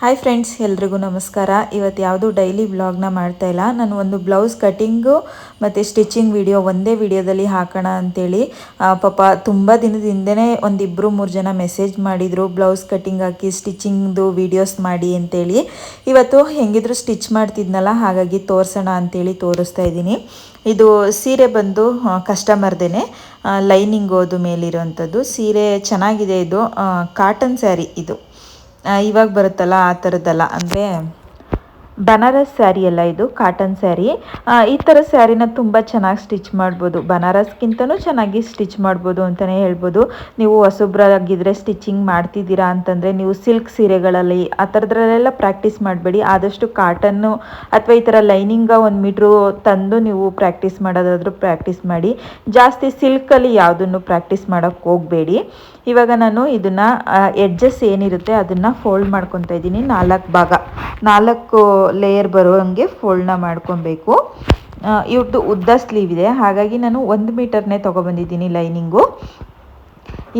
Hi friends ಎಲ್ರಿಗೂ ನಮಸ್ಕಾರ. ಇವತ್ತು ಯಾವುದು ಡೈಲಿ ವ್ಲಾಗ್ನ ಮಾಡ್ತಾ ಇಲ್ಲ. ನಾನು ಒಂದು ಬ್ಲೌಸ್ ಕಟ್ಟಿಂಗು ಮತ್ತು ಸ್ಟಿಚಿಂಗ್ ವಿಡಿಯೋ ಒಂದೇ ವಿಡಿಯೋದಲ್ಲಿ ಹಾಕೋಣ ಅಂತೇಳಿ. ಪಾಪ ತುಂಬ ದಿನದ ಹಿಂದೆನೇ ಒಂದಿಬ್ಬರು ಮೂರು ಜನ ಮೆಸೇಜ್ ಮಾಡಿದರು ಬ್ಲೌಸ್ ಕಟ್ಟಿಂಗ್ ಹಾಕಿ ಸ್ಟಿಚಿಂಗ್ದು ವಿಡಿಯೋಸ್ ಮಾಡಿ ಅಂತೇಳಿ. ಇವತ್ತು ಹೆಂಗಿದ್ರು ಸ್ಟಿಚ್ ಮಾಡ್ತಿದ್ನಲ್ಲ, ಹಾಗಾಗಿ ತೋರಿಸೋಣ ಅಂತೇಳಿ ತೋರಿಸ್ತಾ ಇದ್ದೀನಿ. ಇದು ಸೀರೆ ಬಂದು ಕಸ್ಟಮರ್ದೇನೆ ಲೈನಿಂಗ್ ಓದು ಮೇಲಿರುವಂಥದ್ದು ಸೀರೆ ಚೆನ್ನಾಗಿದೆ ಇದು ಕಾಟನ್ ಸ್ಯಾರಿ ಇದು. ಇವಾಗ ಬರುತ್ತಲ್ಲ ಆ ಥರದ್ದಲ್ಲ ಅಂದರೆ ಬನಾರಸ್ ಸ್ಯಾರಿ ಎಲ್ಲ ಇದು ಕಾಟನ್ ಸ್ಯಾರಿ. ಈ ಥರ ಸ್ಯಾರಿನ ತುಂಬ ಚೆನ್ನಾಗಿ ಸ್ಟಿಚ್ ಮಾಡ್ಬೋದು. ಬನಾರಸ್ಗಿಂತನೂ ಚೆನ್ನಾಗಿ ಸ್ಟಿಚ್ ಮಾಡ್ಬೋದು ಅಂತಲೇ ಹೇಳ್ಬೋದು. ನೀವು ಹೊಸಬ್ರಾಗಿದ್ದರೆ ಸ್ಟಿಚಿಂಗ್ ಮಾಡ್ತಿದ್ದೀರಾ ಅಂತಂದರೆ ನೀವು ಸಿಲ್ಕ್ ಸೀರೆಗಳಲ್ಲಿ, ಆ ಥರದ್ರಲ್ಲೆಲ್ಲ ಪ್ರಾಕ್ಟೀಸ್ ಮಾಡಬೇಡಿ. ಆದಷ್ಟು ಕಾಟನ್ನು ಅಥವಾ ಈ ಥರ ಲೈನಿಂಗ ಒಂದು ಮೀಟ್ರು ತಂದು ನೀವು ಪ್ರಾಕ್ಟೀಸ್ ಮಾಡೋದಾದರೂ ಪ್ರಾಕ್ಟೀಸ್ ಮಾಡಿ. ಜಾಸ್ತಿ ಸಿಲ್ಕಲ್ಲಿ ಯಾವುದನ್ನು ಪ್ರಾಕ್ಟೀಸ್ ಮಾಡೋಕ್ಕೆ ಹೋಗಬೇಡಿ. ಇವಾಗ ನಾನು ಇದನ್ನು ಎಡ್ಜಸ್ ಏನಿರುತ್ತೆ ಅದನ್ನು ಫೋಲ್ಡ್ ಮಾಡ್ಕೊತಾ ಇದ್ದೀನಿ ನಾಲ್ಕು ಭಾಗ. ನಾಲ್ಕು ಲೇಯರ್ ಬರೋ ಹಂಗೆ ಫೋಲ್ಡ್ನ ಮಾಡ್ಕೊಬೇಕು. ಇವ್ರದ್ದು ಉದ್ದ ಸ್ಲೀವ್ ಇದೆ. ಹಾಗಾಗಿ ನಾನು ಒಂದು ಮೀಟರ್ನೇ ತೊಗೊಬಂದಿದ್ದೀನಿ ಲೈನಿಂಗು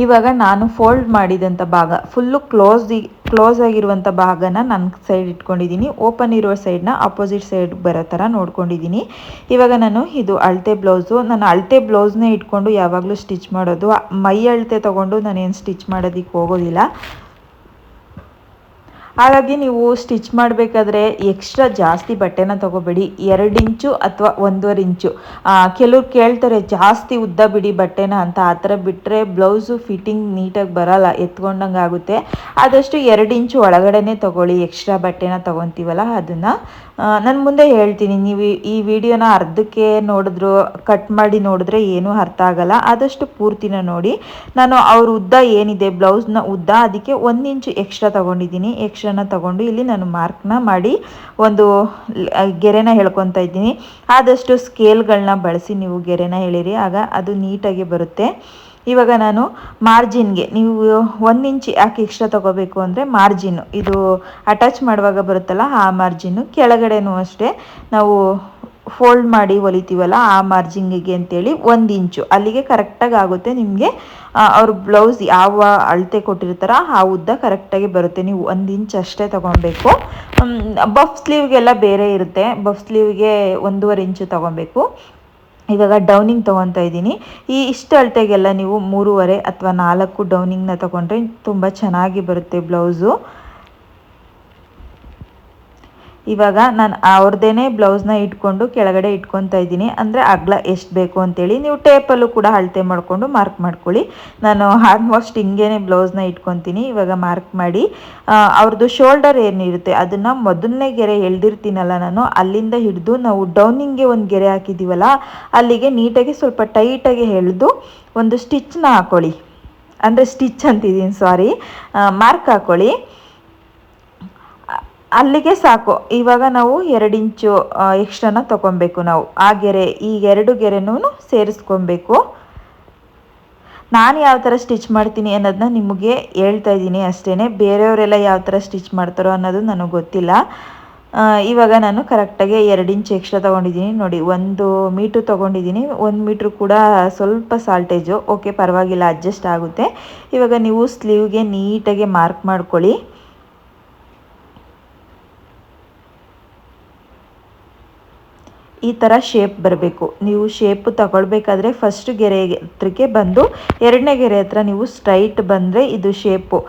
ಇವಾಗ ನಾನು ಫೋಲ್ಡ್ ಮಾಡಿದಂಥ ಭಾಗ ಫುಲ್ಲು ಕ್ಲೋಸ್ ಕ್ಲೋಸ್ ಆಗಿರುವಂಥ ಭಾಗನ ನನ್ನ ಸೈಡ್ ಇಟ್ಕೊಂಡಿದ್ದೀನಿ. ಓಪನ್ ಇರುವ ಸೈಡ್ನ ಅಪೋಸಿಟ್ ಸೈಡ್ ಬರೋ ಥರ ನೋಡ್ಕೊಂಡಿದ್ದೀನಿ. ಇವಾಗ ನಾನು ಇದು ಅಳತೆ ಬ್ಲೌಸು ನಾನು ಅಳತೆ ಬ್ಲೌಸ್ನೇ ಇಟ್ಕೊಂಡು ಯಾವಾಗಲೂ ಸ್ಟಿಚ್ ಮಾಡೋದು, ಮೈ ಅಳತೆ ತೊಗೊಂಡು ನಾನೇನು ಸ್ಟಿಚ್ ಮಾಡೋದಕ್ಕೆ ಹೋಗೋದಿಲ್ಲ. ಹಾಗಾಗಿ ನೀವು ಸ್ಟಿಚ್ ಮಾಡಬೇಕಾದ್ರೆ ಎಕ್ಸ್ಟ್ರಾ ಜಾಸ್ತಿ ಬಟ್ಟೆನ ತೊಗೋಬೇಡಿ. ಎರಡು ಇಂಚು ಅಥವಾ ಒಂದೂವರೆ ಇಂಚು. ಕೆಲವ್ರು ಕೇಳ್ತಾರೆ, ಜಾಸ್ತಿ ಉದ್ದ ಬಿಡಿ ಬಟ್ಟೆನ ಅಂತ. ಆ ಥರ ಬಿಟ್ಟರೆ ಬ್ಲೌಸು ಫಿಟ್ಟಿಂಗ್ ನೀಟಾಗಿ ಬರಲ್ಲ, ಎತ್ಕೊಂಡಂಗೆ ಆಗುತ್ತೆ. ಆದಷ್ಟು ಎರಡು ಇಂಚು ಒಳಗಡೆನೇ ತಗೊಳ್ಳಿ, ಎಕ್ಸ್ಟ್ರಾ ಬಟ್ಟೆನ ತೊಗೊತೀವಲ್ಲ ಅದನ್ನು. ನಾನು ಮುಂದೆ ಹೇಳ್ತೀನಿ, ನೀವು ಈ ವಿಡಿಯೋನ ಅರ್ಧಕ್ಕೆ ನೋಡಿದ್ರು, ಕಟ್ ಮಾಡಿ ನೋಡಿದ್ರೆ ಏನೂ ಅರ್ಥ ಆಗಲ್ಲ. ಆದಷ್ಟು ಪೂರ್ತಿನ ನೋಡಿ. ನಾನು ಅವ್ರ ಉದ್ದ ಏನಿದೆ, ಬ್ಲೌಸ್ನ ಉದ್ದ, ಅದಕ್ಕೆ ಒಂದು ಇಂಚು ಎಕ್ಸ್ಟ್ರಾ ತೊಗೊಂಡಿದ್ದೀನಿ. ಎಕ್ಸ್ಟ್ರಾನ ತಗೊಂಡು ಇಲ್ಲಿ ನಾನು ಮಾರ್ಕ್ನ ಮಾಡಿ ಒಂದು ಗೆರೆನ ಹೇಳ್ಕೊತಾ ಇದ್ದೀನಿ. ಆದಷ್ಟು ಸ್ಕೇಲ್ಗಳನ್ನ ಬಳಸಿ ನೀವು ಗೆರೆನ ಹೇಳಿರಿ ಆಗ ಅದು ನೀಟಾಗಿ ಬರುತ್ತೆ. ಇವಾಗ ನಾನು ಮಾರ್ಜಿನ್ಗೆ ನೀವು ಒಂದು ಇಂಚ್ ಯಾಕೆ ಎಕ್ಸ್ಟ್ರಾ ತೊಗೋಬೇಕು ಅಂದರೆ ಮಾರ್ಜಿನ್ನು. ಇದು ಅಟ್ಯಾಚ್ ಮಾಡುವಾಗ ಬರುತ್ತಲ್ಲ ಆ ಮಾರ್ಜಿನ್ನು. ಕೆಳಗಡೆನೂ ಅಷ್ಟೇ ನಾವು ಫೋಲ್ಡ್ ಮಾಡಿ ಹೊಲಿತೀವಲ್ಲ ಆ ಮಾರ್ಜಿನ್ಗೆ ಅಂತೇಳಿ ಒಂದು ಇಂಚು. ಅಲ್ಲಿಗೆ ಕರೆಕ್ಟಾಗಿ ಆಗುತ್ತೆ ನಿಮಗೆ ಅವ್ರ ಬ್ಲೌಸ್ ಯಾವ ಅಳತೆ ಕೊಟ್ಟಿರ್ತಾರ ಆ ಉದ್ದ ಕರೆಕ್ಟಾಗಿ ಬರುತ್ತೆ. ನೀವು ಒಂದು ಇಂಚ್ ಅಷ್ಟೇ ತೊಗೊಬೇಕು. ಬಫ್ ಸ್ಲೀವ್ಗೆಲ್ಲ ಬೇರೆ ಇರುತ್ತೆ. ಬಫ್ ಸ್ಲೀವ್ಗೆ ಒಂದೂವರೆ ಇಂಚು ತೊಗೊಬೇಕು. ಇವಾಗ ಡೌನಿಂಗ್ ತೊಗೊತಾ ಇದ್ದೀನಿ. ಈ ಇಷ್ಟು ಅಳತೆಗೆಲ್ಲ ನೀವು ಮೂರುವರೆ ಅಥವಾ ನಾಲ್ಕು ಡೌನಿಂಗ್ನ ತೊಗೊಂಡ್ರೆ ತುಂಬ ಚೆನ್ನಾಗಿ ಬರುತ್ತೆ ಬ್ಲೌಸು ಇವಾಗ ನಾನು ಅವ್ರದ್ದೇನೆ ಬ್ಲೌಸ್ನ ಇಟ್ಕೊಂಡು ಕೆಳಗಡೆ ಇಟ್ಕೊತಾ ಇದ್ದೀನಿ. ಅಂದರೆ ಅಗಲ ಎಷ್ಟು ಬೇಕು ಅಂತೇಳಿ ನೀವು ಟೇಪಲ್ಲೂ ಕೂಡ ಅಳತೆ ಮಾಡಿಕೊಂಡು ಮಾರ್ಕ್ ಮಾಡ್ಕೊಳ್ಳಿ. ನಾನು ಆಲ್ಮೋಸ್ಟ್ ಹಿಂಗೇನೆ ಬ್ಲೌಸ್ನ ಇಟ್ಕೊತೀನಿ. ಇವಾಗ ಮಾರ್ಕ್ ಮಾಡಿ ಅವ್ರದ್ದು ಶೋಲ್ಡರ್ ಏನಿರುತ್ತೆ ಅದನ್ನು ಮೊದಲನೇ ಗೆರೆ ಎಳ್ದಿರ್ತೀನಲ್ಲ ನಾನು, ಅಲ್ಲಿಂದ ಹಿಡಿದು ನಾವು ಡೌನಿಂಗ್ಗೆ ಒಂದು ಗೆರೆ ಹಾಕಿದ್ದೀವಲ್ಲ ಅಲ್ಲಿಗೆ ನೀಟಾಗಿ ಸ್ವಲ್ಪ ಟೈಟಾಗಿ ಎಳೆದು ಒಂದು ಸ್ಟಿಚ್ನ ಹಾಕೊಳ್ಳಿ. ಅಂದರೆ ಸ್ಟಿಚ್ ಅಂತಿದ್ದೀನಿ ಸಾರಿ ಮಾರ್ಕ್ ಹಾಕೊಳ್ಳಿ. ಅಲ್ಲಿಗೆ ಸಾಕು. ಇವಾಗ ನಾವು ಎರಡು ಇಂಚು ಎಕ್ಸ್ಟ್ರಾನ ತೊಗೊಬೇಕು ನಾವು. ಆ ಗೆರೆ, ಈ ಎರಡು ಗೆರೆನೂ ಸೇರಿಸ್ಕೊಬೇಕು. ನಾನು ಯಾವ ಥರ ಸ್ಟಿಚ್ ಮಾಡ್ತೀನಿ ಅನ್ನೋದನ್ನ ನಿಮಗೆ ಹೇಳ್ತಾ ಇದ್ದೀನಿ ಅಷ್ಟೇ ಬೇರೆಯವರೆಲ್ಲ ಯಾವ ಥರ ಸ್ಟಿಚ್ ಮಾಡ್ತಾರೋ ಅನ್ನೋದು ನನಗೆ ಗೊತ್ತಿಲ್ಲ. ಇವಾಗ ನಾನು ಕರೆಕ್ಟಾಗಿ ಎರಡು ಇಂಚು ಎಕ್ಸ್ಟ್ರಾ ತೊಗೊಂಡಿದ್ದೀನಿ. ನೋಡಿ, ಒಂದು ಮೀಟ್ರ್ ತೊಗೊಂಡಿದ್ದೀನಿ. ಒಂದು ಮೀಟ್ರ್ ಕೂಡ ಸ್ವಲ್ಪ ಸಾಲ್ಟೇಜು ಓಕೆ ಪರವಾಗಿಲ್ಲ ಅಡ್ಜಸ್ಟ್ ಆಗುತ್ತೆ. ಇವಾಗ ನೀವು ಸ್ಲೀವ್ಗೆ ನೀಟಾಗಿ ಮಾರ್ಕ್ ಮಾಡ್ಕೊಳ್ಳಿ. ಈ ಥರ ಶೇಪ್ ಬರಬೇಕು. ನೀವು ಶೇಪ್ ತಗೊಳ್ಬೇಕಾದ್ರೆ ಫಸ್ಟ್ ಗೆರೆ ಹತ್ರಕ್ಕೆ ಬಂದು, ಎರಡನೇ ಗೆರೆ ಹತ್ರ ನೀವು ಸ್ಟ್ರೈಟ್ ಬಂದರೆ ಇದು ಶೇಪು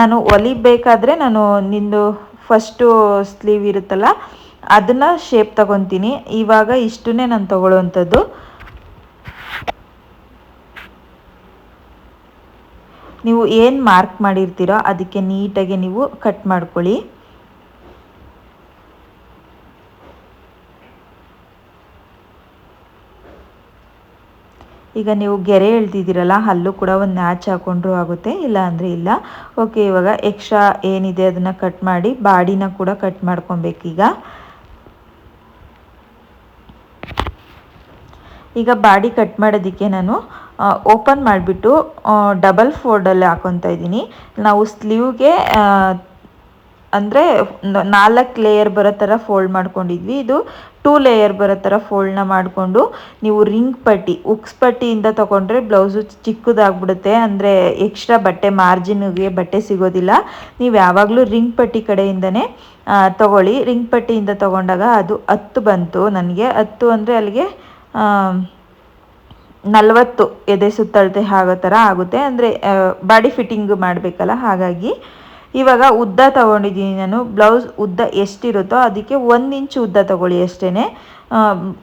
ನಾನು ಹೊಲಿಬೇಕಾದ್ರೆ ನಾನು ನಿಂದು ಫಸ್ಟು ಸ್ಲೀವ್ ಇರುತ್ತಲ್ಲ, ಅದನ್ನು ಶೇಪ್ ತಗೊತೀನಿ. ಇವಾಗ ಇಷ್ಟನ್ನೇ ನಾನು ತಗೊಳ್ಳುವಂಥದ್ದು. ನೀವು ಏನು ಮಾರ್ಕ್ ಮಾಡಿರ್ತೀರೋ ಅದಕ್ಕೆ ನೀಟಾಗಿ ನೀವು ಕಟ್ ಮಾಡ್ಕೊಳ್ಳಿ. ಈಗ ನೀವು ಗೆರೆ ಎಳ್ದಿದ್ದೀರಲ್ಲ ಅಲ್ಲೂ ಕೂಡ ಒಂದು ನ್ಯಾಚ್ ಹಾಕೊಂಡ್ರೂ ಆಗುತ್ತೆ ಇಲ್ಲ ಅಂದರೆ ಇಲ್ಲ. ಓಕೆ ಇವಾಗ ಎಕ್ಸ್ಟ್ರಾ ಏನಿದೆ ಅದನ್ನು ಕಟ್ ಮಾಡಿ, ಬಾಡಿನ ಕೂಡ ಕಟ್ ಮಾಡ್ಕೊಬೇಕೀಗ ಈಗ. ಬಾಡಿ ಕಟ್ ಮಾಡೋದಕ್ಕೆ ನಾನು ಓಪನ್ ಮಾಡಿಬಿಟ್ಟು ಡಬಲ್ ಫೋಲ್ಡಲ್ಲಿ ಹಾಕೊತಾ ಇದ್ದೀನಿ. ನಾವು ಸ್ಲೀವ್ಗೆ ಅಂದರೆ ನಾಲ್ಕು ಲೇಯರ್ ಬರೋ ಥರ ಫೋಲ್ಡ್ ಮಾಡ್ಕೊಂಡಿದ್ವಿ. ಇದು ಟೂ ಲೇಯರ್ ಬರೋ ಥರ ಫೋಲ್ಡ್ನ ಮಾಡಿಕೊಂಡು ನೀವು ರಿಂಗ್ ಪಟ್ಟಿ, ಉಕ್ಸ್ ಪಟ್ಟಿಯಿಂದ ತೊಗೊಂಡ್ರೆ ಬ್ಲೌಸು ಚಿಕ್ಕದಾಗ್ಬಿಡುತ್ತೆ. ಅಂದರೆ ಎಕ್ಸ್ಟ್ರಾ ಬಟ್ಟೆ ಮಾರ್ಜಿನ್ಗೆ ಬಟ್ಟೆ ಸಿಗೋದಿಲ್ಲ. ನೀವು ಯಾವಾಗಲೂ ರಿಂಗ್ ಪಟ್ಟಿ ಕಡೆಯಿಂದನೇ ತಗೊಳ್ಳಿ. ರಿಂಗ್ ಪಟ್ಟಿಯಿಂದ ತೊಗೊಂಡಾಗ ಅದು ಹತ್ತು ಬಂತು ನನಗೆ. ಹತ್ತು ಅಂದರೆ ಅಲ್ಲಿಗೆ ನಲವತ್ತು ಎದೆ ಸುತ್ತಳತೆ ಆಗೋ ಥರ ಆಗುತ್ತೆ. ಅಂದರೆ ಬಾಡಿ ಫಿಟ್ಟಿಂಗ್ ಮಾಡಬೇಕಲ್ಲ ಹಾಗಾಗಿ. ಇವಾಗ ಉದ್ದ ತೊಗೊಂಡಿದ್ದೀನಿ ನಾನು. ಬ್ಲೌಸ್ ಉದ್ದ ಎಷ್ಟಿರುತ್ತೋ ಅದಕ್ಕೆ ಒಂದು ಇಂಚು ಉದ್ದ ತೊಗೊಳ್ಳಿ ಅಷ್ಟೇ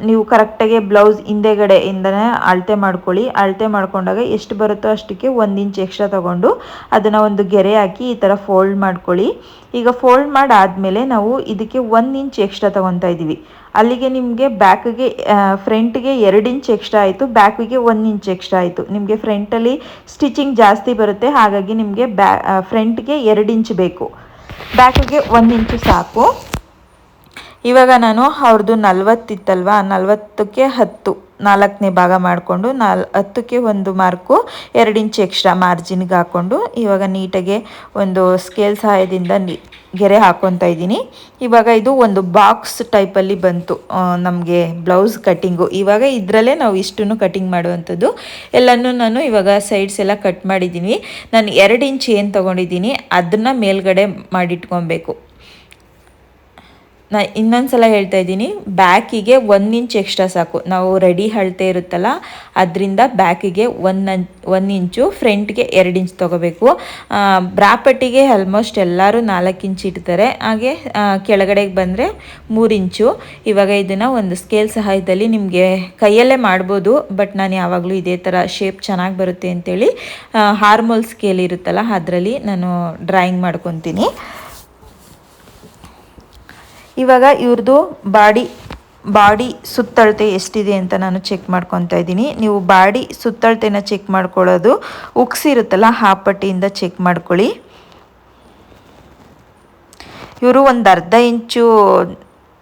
ನೀವು ಕರೆಕ್ಟಾಗಿ ಬ್ಲೌಸ್ ಹಿಂದೆಗಡೆಯಿಂದನೇ ಅಳತೆ ಮಾಡ್ಕೊಳ್ಳಿ. ಅಳತೆ ಮಾಡ್ಕೊಂಡಾಗ ಎಷ್ಟು ಬರುತ್ತೋ ಅಷ್ಟಕ್ಕೆ ಒಂದು ಇಂಚ್ ಎಕ್ಸ್ಟ್ರಾ ತೊಗೊಂಡು ಅದನ್ನು ಒಂದು ಗೆರೆ ಹಾಕಿ ಈ ಥರ ಫೋಲ್ಡ್ ಮಾಡ್ಕೊಳ್ಳಿ. ಈಗ ಫೋಲ್ಡ್ ಮಾಡಾದಮೇಲೆ ನಾವು ಇದಕ್ಕೆ ಒಂದು ಇಂಚ್ ಎಕ್ಸ್ಟ್ರಾ ತೊಗೊತಾ ಇದ್ದೀವಿ ಅಲ್ಲಿಗೆ ನಿಮಗೆ ಬ್ಯಾಕ್ಗೆ ಫ್ರಂಟ್ಗೆ ಎರಡು ಇಂಚ್ ಎಕ್ಸ್ಟ್ರಾ ಆಯಿತು ಬ್ಯಾಕಿಗೆ ಒಂದು ಇಂಚ್ ಎಕ್ಸ್ಟ್ರಾ ಆಯಿತು. ನಿಮಗೆ ಫ್ರಂಟಲ್ಲಿ ಸ್ಟಿಚಿಂಗ್ ಜಾಸ್ತಿ ಬರುತ್ತೆ, ಹಾಗಾಗಿ ನಿಮಗೆ ಬ್ಯಾ ಫ್ರಂಟ್ಗೆ ಎರಡು ಇಂಚ್ ಬೇಕು. ಬ್ಯಾಕಿಗೆ ಒಂದು ಇಂಚು ಸಾಕು. ಇವಾಗ ನಾನು ಅವ್ರದ್ದು ನಲ್ವತ್ತಿತ್ತಲ್ವ? ನಲ್ವತ್ತಕ್ಕೆ ಹತ್ತು, ನಾಲ್ಕನೇ ಭಾಗ ಮಾಡಿಕೊಂಡು ನಾಲ್, ಹತ್ತಕ್ಕೆ ಒಂದು ಮಾರ್ಕು ಎರಡು ಇಂಚ್ ಎಕ್ಸ್ಟ್ರಾ ಮಾರ್ಜಿನ್ಗೆ ಹಾಕ್ಕೊಂಡು ಇವಾಗ ನೀಟಾಗೆ ಒಂದು ಸ್ಕೇಲ್ ಸಹಾಯದಿಂದ ಗೆರೆ ಹಾಕ್ಕೊತಾ ಇದ್ದೀನಿ. ಇವಾಗ ಇದು ಒಂದು ಬಾಕ್ಸ್ ಟೈಪಲ್ಲಿ ಬಂತು. ನಮಗೆ ಬ್ಲೌಸ್ ಕಟ್ಟಿಂಗು ಇವಾಗ ಇದರಲ್ಲೇ ನಾವು ಇಷ್ಟನ್ನು ಕಟ್ಟಿಂಗ್ ಮಾಡುವಂಥದ್ದು. ಎಲ್ಲನೂ ನಾನು ಇವಾಗ ಸೈಡ್ಸ್ ಎಲ್ಲ ಕಟ್ ಮಾಡಿದ್ದೀನಿ. ನಾನು ಎರಡು ಇಂಚ್ ಏನು ತೊಗೊಂಡಿದ್ದೀನಿ, ಅದನ್ನು ಮೇಲ್ಗಡೆ ಮಾಡಿಟ್ಕೊಬೇಕು. ನಾ ಇನ್ನೊಂದು ಸಲ ಹೇಳ್ತಾ ಇದ್ದೀನಿ, ಬ್ಯಾಕಿಗೆ ಒಂದು ಇಂಚ್ ಎಕ್ಸ್ಟ್ರಾ ಸಾಕು. ನಾವು ರೆಡಿ ಅಳತೆ ಇರುತ್ತಲ್ಲ, ಅದರಿಂದ ಬ್ಯಾಕಿಗೆ ಒಂದು ಒಂದು ಇಂಚು, ಫ್ರಂಟ್ಗೆ ಎರಡು ಇಂಚ್ ತೊಗೋಬೇಕು. ಬ್ರಾಪಟ್ಟಿಗೆ ಆಲ್ಮೋಸ್ಟ್ ಎಲ್ಲರೂ ನಾಲ್ಕು ಇಂಚ್ ಇಡ್ತಾರೆ. ಹಾಗೆ ಕೆಳಗಡೆಗೆ ಬಂದರೆ ಮೂರು ಇಂಚು. ಇವಾಗ ಇದನ್ನು ಒಂದು ಸ್ಕೇಲ್ ಸಹಾಯದಲ್ಲಿ ನಿಮಗೆ ಕೈಯಲ್ಲೇ ಮಾಡ್ಬೋದು, ಬಟ್ ನಾನು ಯಾವಾಗಲೂ ಇದೇ ಥರ ಶೇಪ್ ಚೆನ್ನಾಗಿ ಬರುತ್ತೆ ಅಂತೇಳಿ ಹಾರ್ಮೋಲ್ ಸ್ಕೇಲ್ ಇರುತ್ತಲ್ಲ, ಅದರಲ್ಲಿ ನಾನು ಡ್ರಾಯಿಂಗ್ ಮಾಡ್ಕೊತೀನಿ. ಇವಾಗ ಇವ್ರದ್ದು ಬಾಡಿ ಬಾಡಿ ಸುತ್ತಳತೆ ಎಷ್ಟಿದೆ ಅಂತ ನಾನು ಚೆಕ್ ಮಾಡ್ಕೊತಾ ಇದ್ದೀನಿ. ನೀವು ಬಾಡಿ ಸುತ್ತಳತೆನ ಚೆಕ್ ಮಾಡ್ಕೊಳ್ಳೋದು ಉಕ್ಸಿರುತ್ತಲ್ಲ ಪಟ್ಟಿಯಿಂದ ಚೆಕ್ ಮಾಡ್ಕೊಳ್ಳಿ. ಇವರು ಒಂದು ಅರ್ಧ ಇಂಚು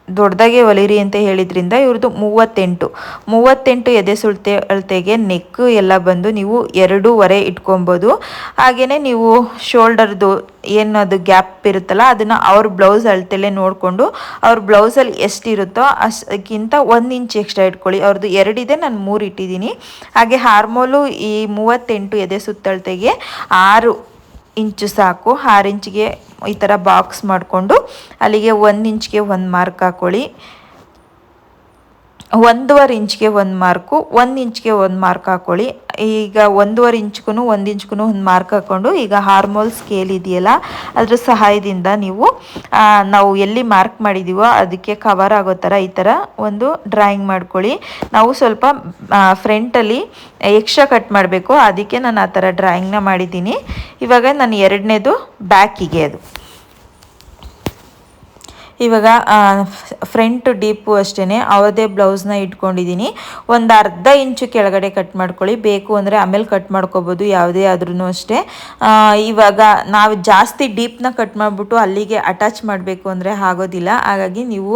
ದೊಡ್ಡದಾಗೆ ಒಲಿರಿ ಅಂತ ಹೇಳಿದ್ರಿಂದ ಇವ್ರದ್ದು ಮೂವತ್ತೆಂಟು. ಮೂವತ್ತೆಂಟು ಎದೆ ಸುಳ್ತೆ, ಅಳತೆಗೆ ನೆಕ್ ಎಲ್ಲ ಬಂದು ನೀವು ಎರಡೂವರೆ ಇಟ್ಕೊಬೋದು. ಹಾಗೆಯೇ ನೀವು ಶೋಲ್ಡರ್ದು ಏನು ಅದು ಗ್ಯಾಪ್ ಇರುತ್ತಲ್ಲ, ಅದನ್ನು ಅವ್ರ ಬ್ಲೌಸ್ ಅಳತೆಲೆ ನೋಡಿಕೊಂಡು ಅವ್ರ ಬ್ಲೌಸಲ್ಲಿ ಎಷ್ಟಿರುತ್ತೋ ಅಷ್ಟಕ್ಕಿಂತ ಒಂದು ಇಂಚ್ ಎಕ್ಸ್ಟ್ರಾ ಇಟ್ಕೊಳ್ಳಿ. ಅವ್ರದ್ದು ಎರಡಿದೆ, ನಾನು ಮೂರು ಇಟ್ಟಿದ್ದೀನಿ. ಹಾಗೆ ಹಾರ್ಮೋಲು ಈ ಮೂವತ್ತೆಂಟು ಎದೆ ಸುತ್ತಳತೆಗೆ ಆರು ಇಂಚು ಸಾಕು. ಆರು ಇಂಚಿಗೆ ಈ ಥರ ಬಾಕ್ಸ್ ಮಾಡಿಕೊಂಡು ಅಲ್ಲಿಗೆ ಒಂದು ಇಂಚ್ಗೆ ಒಂದು ಮಾರ್ಕ್ ಹಾಕ್ಕೊಳ್ಳಿ ಒಂದೂವರೆ ಇಂಚ್ಗೆ ಒಂದು ಮಾರ್ಕು ಒಂದು ಇಂಚ್ಗೆ ಒಂದು ಮಾರ್ಕ್ ಹಾಕ್ಕೊಳ್ಳಿ ಈಗ ಒಂದೂವರೆ ಇಂಚ್ಗೂ ಒಂದು ಇಂಚ್ಗೂ ಒಂದು ಮಾರ್ಕ್ ಹಾಕ್ಕೊಂಡು ಈಗ ಹಾರ್ಮೋಲ್ ಸ್ಕೇಲ್ ಇದೆಯಲ್ಲ ಅದರ ಸಹಾಯದಿಂದ ನೀವು ನಾವು ಎಲ್ಲಿ ಮಾರ್ಕ್ ಮಾಡಿದ್ದೀವೋ ಅದಕ್ಕೆ ಕವರ್ ಆಗೋ ಥರ ಈ ಥರ ಒಂದು ಡ್ರಾಯಿಂಗ್ ಮಾಡ್ಕೊಳ್ಳಿ. ನಾವು ಸ್ವಲ್ಪ ಫ್ರಂಟಲ್ಲಿ ಎಕ್ಸ್ಟ್ರಾ ಕಟ್ ಮಾಡಬೇಕು. ಅದಕ್ಕೆ ನಾನು ಆ ಥರ ಡ್ರಾಯಿಂಗ್ನ ಮಾಡಿದ್ದೀನಿ. ಇವಾಗ ನಾನು ಎರಡನೇದು ಬ್ಯಾಕಿಗೆ ಅದು. ಇವಾಗ ಫ್ರಂಟ್ ಡೀಪು ಅಷ್ಟೇ ಅವದೇ ಬ್ಲೌಸ್ನ ಇಟ್ಕೊಂಡಿದ್ದೀನಿ ಒಂದು ಅರ್ಧ ಇಂಚು ಕೆಳಗಡೆ ಕಟ್ ಮಾಡ್ಕೊಳ್ಳಿ. ಬೇಕು ಅಂದರೆ ಆಮೇಲೆ ಕಟ್ ಮಾಡ್ಕೋಬೋದು, ಯಾವುದೇ ಆದ್ರೂ ಅಷ್ಟೇ. ಇವಾಗ ನಾವು ಜಾಸ್ತಿ ಡೀಪ್ನ ಕಟ್ ಮಾಡಿಬಿಟ್ಟು ಅಲ್ಲಿಗೆ ಅಟ್ಯಾಚ್ ಮಾಡಬೇಕು ಅಂದರೆ ಆಗೋದಿಲ್ಲ. ಹಾಗಾಗಿ ನೀವು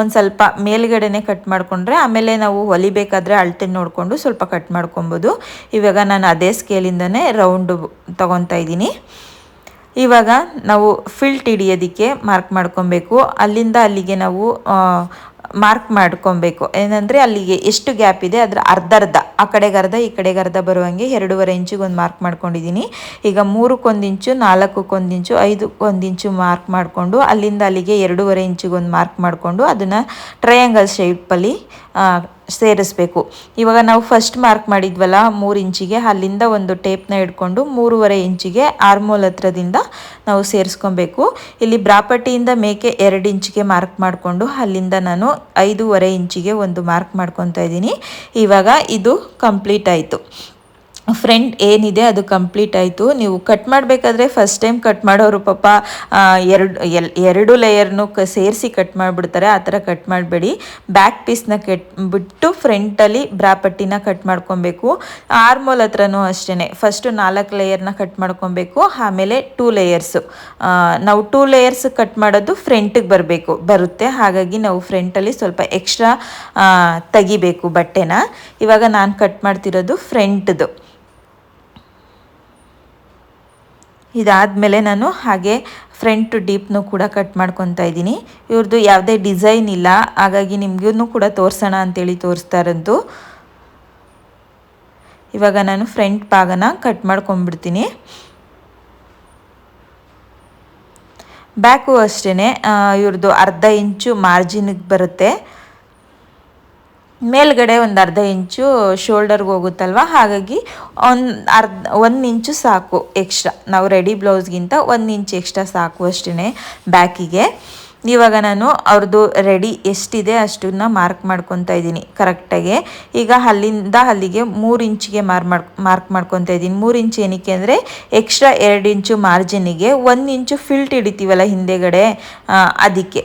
ಒಂದು ಸ್ವಲ್ಪ ಮೇಲ್ಗಡೆನೆ ಕಟ್ ಮಾಡಿಕೊಂಡ್ರೆ, ಆಮೇಲೆ ನಾವು ಹೊಲಿಬೇಕಾದ್ರೆ ಅಳತೆ ನೋಡಿಕೊಂಡು ಸ್ವಲ್ಪ ಕಟ್ ಮಾಡ್ಕೊಬೋದು. ಇವಾಗ ನಾನು ಅದೇ ಸ್ಕೇಲಿಂದನೇ ರೌಂಡು ತೊಗೊತಾ ಇದ್ದೀನಿ ಇವಾಗ ನಾವು ಫಿಲ್ಟ್ ಹಿಡಿಯೋದಕ್ಕೆ ಮಾರ್ಕ್ ಮಾಡ್ಕೊಬೇಕು. ಅಲ್ಲಿಂದ ಅಲ್ಲಿಗೆ ನಾವು ಮಾರ್ಕ್ ಮಾಡ್ಕೊಬೇಕು. ಏನಂದರೆ ಅಲ್ಲಿಗೆ ಎಷ್ಟು ಗ್ಯಾಪ್ ಇದೆ, ಅದರ ಅರ್ಧ ಅರ್ಧ. ಆ ಕಡೆಗೆ ಅರ್ಧ, ಈ ಕಡೆಗೆ ಅರ್ಧ ಬರುವಂಗೆ ಎರಡೂವರೆ ಇಂಚಿಗೆ ಒಂದು ಮಾರ್ಕ್ ಮಾಡ್ಕೊಂಡಿದ್ದೀನಿ ಈಗ ಮೂರಕ್ಕೊಂದು ಇಂಚು ನಾಲ್ಕಕ್ಕೊಂದು ಇಂಚು ಐದಕ್ಕೊಂದು ಇಂಚು ಮಾರ್ಕ್ ಮಾಡಿಕೊಂಡು ಅಲ್ಲಿಂದ ಅಲ್ಲಿಗೆ ಎರಡೂವರೆ ಇಂಚಿಗೆ ಒಂದು ಮಾರ್ಕ್ ಮಾಡಿಕೊಂಡು ಅದನ್ನು ಟ್ರಯಾಂಗಲ್ ಶೇಪಲ್ಲಿ ಸೇರಿಸ್ಬೇಕು. ಇವಾಗ ನಾವು ಫಸ್ಟ್ ಮಾರ್ಕ್ ಮಾಡಿದ್ವಲ್ಲ, ಮೂರು ಇಂಚಿಗೆ, ಅಲ್ಲಿಂದ ಒಂದು ಟೇಪ್ನ ಇಟ್ಕೊಂಡು ಮೂರುವರೆ ಇಂಚಿಗೆ ಆರ್ಮೋಲ್ ಹತ್ರದಿಂದ ನಾವು ಸೇರಿಸ್ಕೊಬೇಕು. ಇಲ್ಲಿ ಬ್ರಾಪಟ್ಟಿಯಿಂದ ಮೇಕೆ ಎರಡು ಇಂಚಿಗೆ ಮಾರ್ಕ್ ಮಾಡಿಕೊಂಡು, ಅಲ್ಲಿಂದ ನಾನು ಐದೂವರೆ ಇಂಚಿಗೆ ಒಂದು ಮಾರ್ಕ್ ಮಾಡ್ಕೊತಾ ಇದ್ದೀನಿ. ಇವಾಗ ಇದು ಕಂಪ್ಲೀಟ್ ಆಯಿತು. ಫ್ರಂಟ್ ಏನಿದೆ ಅದು ಕಂಪ್ಲೀಟ್ ಆಯಿತು. ನೀವು ಕಟ್ ಮಾಡಬೇಕಾದ್ರೆ ಫಸ್ಟ್ ಟೈಮ್ ಕಟ್ ಮಾಡೋರು ಪಾಪ ಎರಡು, ಎಲ್, ಎರಡು ಲೇಯರ್ನು ಕ, ಸೇರಿಸಿ ಕಟ್ ಮಾಡಿಬಿಡ್ತಾರೆ. ಆ ಥರ ಕಟ್ ಮಾಡಬೇಡಿ. ಬ್ಯಾಕ್ ಪೀಸ್ನ ಕಟ್, ಬಿಟ್ಟು ಫ್ರಂಟಲ್ಲಿ ಬ್ರಾಪಟ್ಟಿನ ಕಟ್ ಮಾಡ್ಕೊಬೇಕು. ಆರ್ಮೋಲ್ ಹತ್ರನೂ ಅಷ್ಟೇ ಫಸ್ಟು ನಾಲ್ಕು ಲೇಯರ್ನ ಕಟ್ ಮಾಡ್ಕೊಬೇಕು. ಆಮೇಲೆ ಟೂ ಲೇಯರ್ಸು ನಾವು ಟೂ ಲೇಯರ್ಸ್ ಕಟ್ ಮಾಡೋದು ಫ್ರಂಟಿಗೆ ಬರಬೇಕು. ಬರುತ್ತೆ. ಹಾಗಾಗಿ ನಾವು ಫ್ರಂಟಲ್ಲಿ ಸ್ವಲ್ಪ ಎಕ್ಸ್ಟ್ರಾ ತೆಗಿಬೇಕು ಬಟ್ಟೆನ. ಇವಾಗ ನಾನು ಕಟ್ ಮಾಡ್ತಿರೋದು ಫ್ರಂಟ್ದು ಇದಾದಮೇಲೆ ನಾನು ಹಾಗೆ ಫ್ರಂಟ್ ಡೀಪ್ನು ಕೂಡ ಕಟ್ ಮಾಡ್ಕೊತಾ ಇದ್ದೀನಿ. ಇವ್ರದ್ದು ಯಾವುದೇ ಡಿಸೈನ್ ಇಲ್ಲ. ಹಾಗಾಗಿ ನಿಮಗೂ ಕೂಡ ತೋರಿಸೋಣ ಅಂತೇಳಿ ತೋರಿಸ್ತಾ ಇರೋದು. ಇವಾಗ ನಾನು ಫ್ರಂಟ್ ಭಾಗನ ಕಟ್ ಮಾಡ್ಕೊಂಡ್ಬಿಡ್ತೀನಿ ಬ್ಯಾಕು ಅಷ್ಟೇ ಇವ್ರದ್ದು ಅರ್ಧ ಇಂಚು ಮಾರ್ಜಿನ್ಗೆ ಬರುತ್ತೆ. ಮೇಲ್ಗಡೆ ಒಂದು ಅರ್ಧ ಇಂಚು ಶೋಲ್ಡರ್ಗೆ ಹೋಗುತ್ತಲ್ವ? ಹಾಗಾಗಿ ಒಂದು ಅರ್ಧ, ಒಂದು ಇಂಚು ಸಾಕು ಎಕ್ಸ್ಟ್ರಾ ನಾವು ರೆಡಿ ಬ್ಲೌಸ್ಗಿಂತ ಒಂದು ಇಂಚು ಎಕ್ಸ್ಟ್ರಾ ಸಾಕು ಅಷ್ಟೇ ಬ್ಯಾಕಿಗೆ. ಇವಾಗ ನಾನು ಅವ್ರದ್ದು ರೆಡಿ ಎಷ್ಟಿದೆ ಅಷ್ಟನ್ನ ಮಾರ್ಕ್ ಮಾಡ್ಕೊತಾ ಇದ್ದೀನಿ ಕರೆಕ್ಟಾಗಿ ಈಗ ಅಲ್ಲಿಂದ ಅಲ್ಲಿಗೆ ಮೂರು ಇಂಚಿಗೆ ಮಾರ್ ಮಾಡ್ ಮಾರ್ಕ್ ಮಾಡ್ಕೊತಾ ಇದ್ದೀನಿ. ಮೂರು ಇಂಚು ಏನಕ್ಕೆ ಅಂದರೆ ಎಕ್ಸ್ಟ್ರಾ ಎರಡು ಇಂಚು ಮಾರ್ಜಿನಿಗೆ ಒಂದು ಇಂಚು ಫಿಲ್ಟ್ ಹಿಡಿತೀವಲ್ಲ ಹಿಂದೆಗಡೆ ಅದಕ್ಕೆ.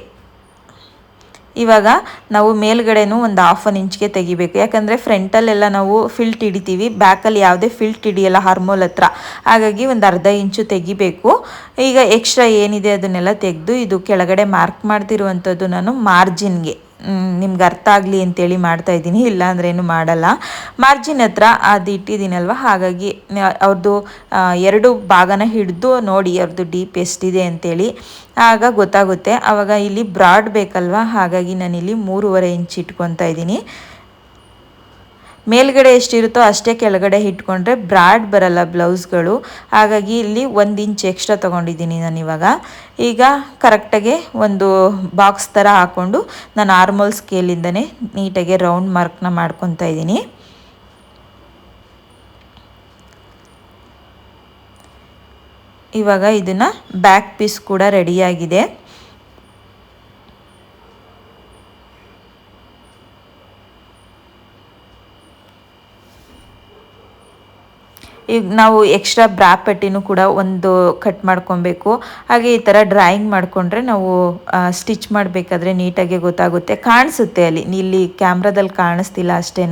ಇವಾಗ ನಾವು ಮೇಲ್ಗಡೆನೂ ಒಂದು ಹಾಫ್ ಅನ್ ಇಂಚ್ಗೆ ತೆಗಿಬೇಕು. ಯಾಕಂದರೆ ಫ್ರಂಟಲ್ಲೆಲ್ಲ ನಾವು ಫಿಲ್ಟ್ ಹಿಡಿತೀವಿ. ಬ್ಯಾಕಲ್ಲಿ ಯಾವುದೇ ಫಿಲ್ಟ್ ಹಿಡಿಯಲ್ಲ ಹಾರ್ಮೋಲ್ ಹತ್ರ. ಹಾಗಾಗಿ ಒಂದು ಅರ್ಧ ಇಂಚು ತೆಗಿಬೇಕು. ಈಗ ಎಕ್ಸ್ಟ್ರಾ ಏನಿದೆ ಅದನ್ನೆಲ್ಲ ತೆಗೆದು ಇದು ಕೆಳಗಡೆ ಮಾರ್ಕ್ ಮಾಡ್ತಿರುವಂಥದ್ದು ನಾನು ಮಾರ್ಜಿನ್ಗೆ ನಿಮ್ಗೆ ಅರ್ಥ ಆಗಲಿ ಅಂತೇಳಿ ಮಾಡ್ತಾ ಇದ್ದೀನಿ ಇಲ್ಲ ಏನು ಮಾಡಲ್ಲ. ಮಾರ್ಜಿನ್ ಹತ್ರ ಅದು ಇಟ್ಟಿದ್ದೀನಲ್ವ? ಹಾಗಾಗಿ ಅವ್ರದ್ದು ಎರಡು ಭಾಗನ ಹಿಡಿದು ನೋಡಿ ಅವ್ರದ್ದು ಡೀಪ್ ಎಷ್ಟಿದೆ ಅಂತೇಳಿ. ಆಗ ಗೊತ್ತಾಗುತ್ತೆ. ಆವಾಗ ಇಲ್ಲಿ ಬ್ರಾಡ್ ಬೇಕಲ್ವ? ಹಾಗಾಗಿ ನಾನಿಲ್ಲಿ ಮೂರುವರೆ ಇಂಚ್ ಇಟ್ಕೊತಾ ಇದ್ದೀನಿ. ಮೇಲ್ಗಡೆ ಎಷ್ಟಿರುತ್ತೋ ಅಷ್ಟೇ ಕೆಳಗಡೆ ಇಟ್ಕೊಂಡ್ರೆ ಬ್ರಾಡ್ ಬರಲ್ಲ ಬ್ಲೌಸ್ಗಳು. ಹಾಗಾಗಿ ಇಲ್ಲಿ ಒಂದು ಇಂಚ್ ಎಕ್ಸ್ಟ್ರಾ ತೊಗೊಂಡಿದ್ದೀನಿ ನಾನು ಇವಾಗ. ಈಗ ಕರೆಕ್ಟಾಗಿ ಒಂದು ಬಾಕ್ಸ್ ಥರ ಹಾಕ್ಕೊಂಡು ನಾನು ನಾರ್ಮಲ್ ಸ್ಕೇಲಿಂದನೇ ನೀಟಾಗಿ ರೌಂಡ್ ಮಾರ್ಕ್ನ ಮಾಡ್ಕೊತಾ ಇದ್ದೀನಿ. ಇವಾಗ ಇದನ್ನು ಬ್ಯಾಕ್ ಪೀಸ್ ಕೂಡ ರೆಡಿಯಾಗಿದೆ ಈಗ ನಾವು ಎಕ್ಸ್ಟ್ರಾ ಬ್ರಾ ಪಟ್ಟಿನೂ ಕೂಡ ಒಂದು ಕಟ್ ಮಾಡ್ಕೊಬೇಕು. ಹಾಗೆ ಈ ಥರ ಡ್ರಾಯಿಂಗ್ ಮಾಡಿಕೊಂಡ್ರೆ ನಾವು ಸ್ಟಿಚ್ ಮಾಡಬೇಕಾದ್ರೆ ನೀಟಾಗಿ ಗೊತ್ತಾಗುತ್ತೆ. ಕಾಣಿಸುತ್ತೆ ಅಲ್ಲಿ, ಇಲ್ಲಿ ಕ್ಯಾಮ್ರಾದಲ್ಲಿ ಕಾಣಿಸ್ತಿಲ್ಲ ಅಷ್ಟೇ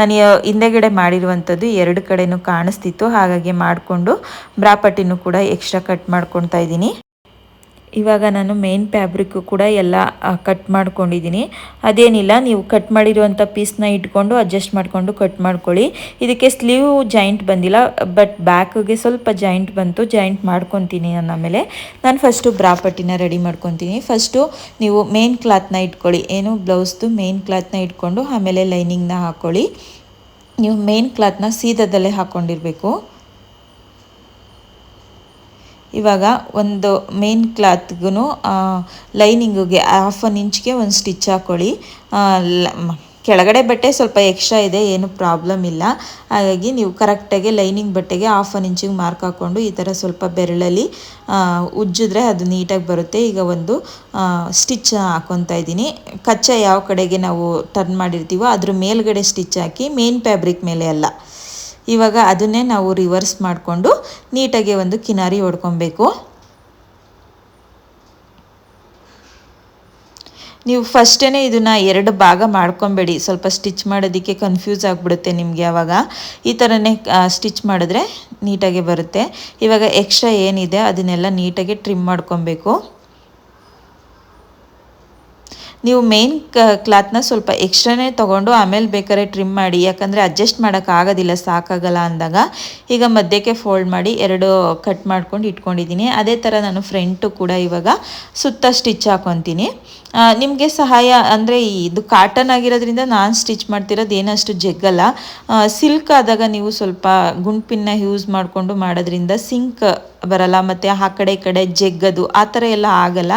ನಾನು ಹಿಂದೆಗಡೆ ಮಾಡಿರುವಂಥದ್ದು ಎರಡು ಕಡೆನೂ ಕಾಣಿಸ್ತಿತ್ತು. ಹಾಗಾಗಿ ಮಾಡಿಕೊಂಡು ಬ್ರಾ ಪಟ್ಟಿನೂ ಕೂಡ ಎಕ್ಸ್ಟ್ರಾ ಕಟ್ ಮಾಡ್ಕೊತಾ ಇದ್ದೀನಿ. ಇವಾಗ ನಾನು ಮೇನ್ ಫ್ಯಾಬ್ರಿಕ್ಕು ಕೂಡ ಎಲ್ಲ ಕಟ್ ಮಾಡ್ಕೊಂಡಿದ್ದೀನಿ. ಅದೇನಿಲ್ಲ, ನೀವು ಕಟ್ ಮಾಡಿರುವಂಥ ಪೀಸ್ನ ಇಟ್ಕೊಂಡು ಅಡ್ಜಸ್ಟ್ ಮಾಡಿಕೊಂಡು ಕಟ್ ಮಾಡ್ಕೊಳ್ಳಿ. ಇದಕ್ಕೆ ಸ್ಲೀವ್ ಜಾಯಿಂಟ್ ಬಂದಿಲ್ಲ ಬಟ್ ಬ್ಯಾಕ್ಗೆ ಸ್ವಲ್ಪ ಜಾಯಿಂಟ್ ಬಂತು ಜಾಯಿಂಟ್ ಮಾಡ್ಕೊತೀನಿ ನಾನು ಆಮೇಲೆ ನಾನು ಫಸ್ಟು ಬ್ರಾಪಟ್ಟಿನ ರೆಡಿ ಮಾಡ್ಕೊತೀನಿ. ಫಸ್ಟು ನೀವು ಮೇನ್ ಕ್ಲಾತ್ನ ಇಟ್ಕೊಳ್ಳಿ. ಏನು ಬ್ಲೌಸ್ದು ಮೇನ್ ಕ್ಲಾತ್ನ ಇಟ್ಕೊಂಡು ಆಮೇಲೆ ಲೈನಿಂಗ್ನ ಹಾಕ್ಕೊಳ್ಳಿ ನೀವು ಮೇನ್ ಕ್ಲಾತ್ನ ಸೀದದಲ್ಲೇ ಹಾಕ್ಕೊಂಡಿರಬೇಕು ಇವಾಗ ಒಂದು ಮೇನ್ ಕ್ಲಾತ್ಗೂ ಲೈನಿಂಗಿಗೆ ಹಾಫ್ ಒನ್ ಇಂಚ್ಗೆ ಒಂದು ಸ್ಟಿಚ್ ಹಾಕ್ಕೊಳ್ಳಿ ಕೆಳಗಡೆ ಬಟ್ಟೆ ಸ್ವಲ್ಪ ಎಕ್ಸ್ಟ್ರಾ ಇದೆ, ಏನು ಪ್ರಾಬ್ಲಮ್ ಇಲ್ಲ. ಹಾಗಾಗಿ ನೀವು ಕರೆಕ್ಟಾಗಿ ಲೈನಿಂಗ್ ಬಟ್ಟೆಗೆ ಹಾಫ್ ಅನ್ ಇಂಚಿಗೆ ಮಾರ್ಕ್ ಹಾಕ್ಕೊಂಡು ಈ ಥರ ಸ್ವಲ್ಪ ಬೆರಳಲ್ಲಿ ಉಜ್ಜಿದ್ರೆ ಅದು ನೀಟಾಗಿ ಬರುತ್ತೆ. ಈಗ ಒಂದು ಸ್ಟಿಚ್ ಹಾಕ್ಕೊತಾ ಇದ್ದೀನಿ. ಕಚ್ಚಾ ಯಾವ ಕಡೆಗೆ ನಾವು ಟರ್ನ್ ಮಾಡಿರ್ತೀವೋ ಅದ್ರ ಮೇಲ್ಗಡೆ ಸ್ಟಿಚ್ ಹಾಕಿ ಮೇನ್ ಫ್ಯಾಬ್ರಿಕ್ ಮೇಲೆ ಅಲ್ಲ. ಇವಾಗ ಅದನ್ನೇ ನಾವು ರಿವರ್ಸ್ ಮಾಡಿಕೊಂಡು ನೀಟಾಗಿ ಒಂದು ಕಿನಾರಿ ಹೊಡ್ಕೊಬೇಕು. ನೀವು ಫಸ್ಟೇ ಇದನ್ನು ಎರಡು ಭಾಗ ಮಾಡ್ಕೊಬೇಡಿ. ಸ್ವಲ್ಪ ಸ್ಟಿಚ್ ಮಾಡೋದಕ್ಕೆ ಕನ್ಫ್ಯೂಸ್ ಆಗಿಬಿಡುತ್ತೆ ನಿಮಗೆ ಆವಾಗ ಈ ಥರನೇ ಸ್ಟಿಚ್ ಮಾಡಿದ್ರೆ ನೀಟಾಗಿ ಬರುತ್ತೆ. ಇವಾಗ ಎಕ್ಸ್ಟ್ರಾ ಏನಿದೆ ಅದನ್ನೆಲ್ಲ ನೀಟಾಗಿ ಟ್ರಿಮ್ ಮಾಡ್ಕೊಬೇಕು. ನೀವು ಮೇನ್ ಕ್ಲಾತ್ನ ಸ್ವಲ್ಪ ಎಕ್ಸ್ಟ್ರಾನೇ ತೊಗೊಂಡು ಆಮೇಲೆ ಬೇಕಾದ್ರೆ ಟ್ರಿಮ್ ಮಾಡಿ, ಯಾಕಂದರೆ ಅಡ್ಜಸ್ಟ್ ಮಾಡೋಕ್ಕಾಗೋದಿಲ್ಲ ಸಾಕಾಗಲ್ಲ ಅಂದಾಗ ಈಗ ಮಧ್ಯಕ್ಕೆ ಫೋಲ್ಡ್ ಮಾಡಿ ಎರಡು ಕಟ್ ಮಾಡ್ಕೊಂಡು ಇಟ್ಕೊಂಡಿದ್ದೀನಿ. ಅದೇ ಥರ ನಾನು ಫ್ರಂಟು ಕೂಡ ಇವಾಗ ಸುತ್ತ ಸ್ಟಿಚ್ ಹಾಕೊತೀನಿ. ನಿಮಗೆ ಸಹಾಯ ಅಂದರೆ ಇದು ಕಾಟನ್ ಆಗಿರೋದ್ರಿಂದ ನಾನು ಸ್ಟಿಚ್ ಮಾಡ್ತಿರೋದು ಏನಷ್ಟು ಜಗ್ಗಲ್ಲ. ಸಿಲ್ಕ್ ಆದಾಗ ನೀವು ಸ್ವಲ್ಪ ಗುಂಪಿನ ಯೂಸ್ ಮಾಡಿಕೊಂಡು ಮಾಡೋದ್ರಿಂದ ಸಿಂಕ್ ಬರಲ್ಲ, ಮತ್ತು ಆ ಕಡೆ ಈ ಕಡೆ ಜಗ್ಗದು, ಆ ಥರ ಎಲ್ಲ ಆಗಲ್ಲ.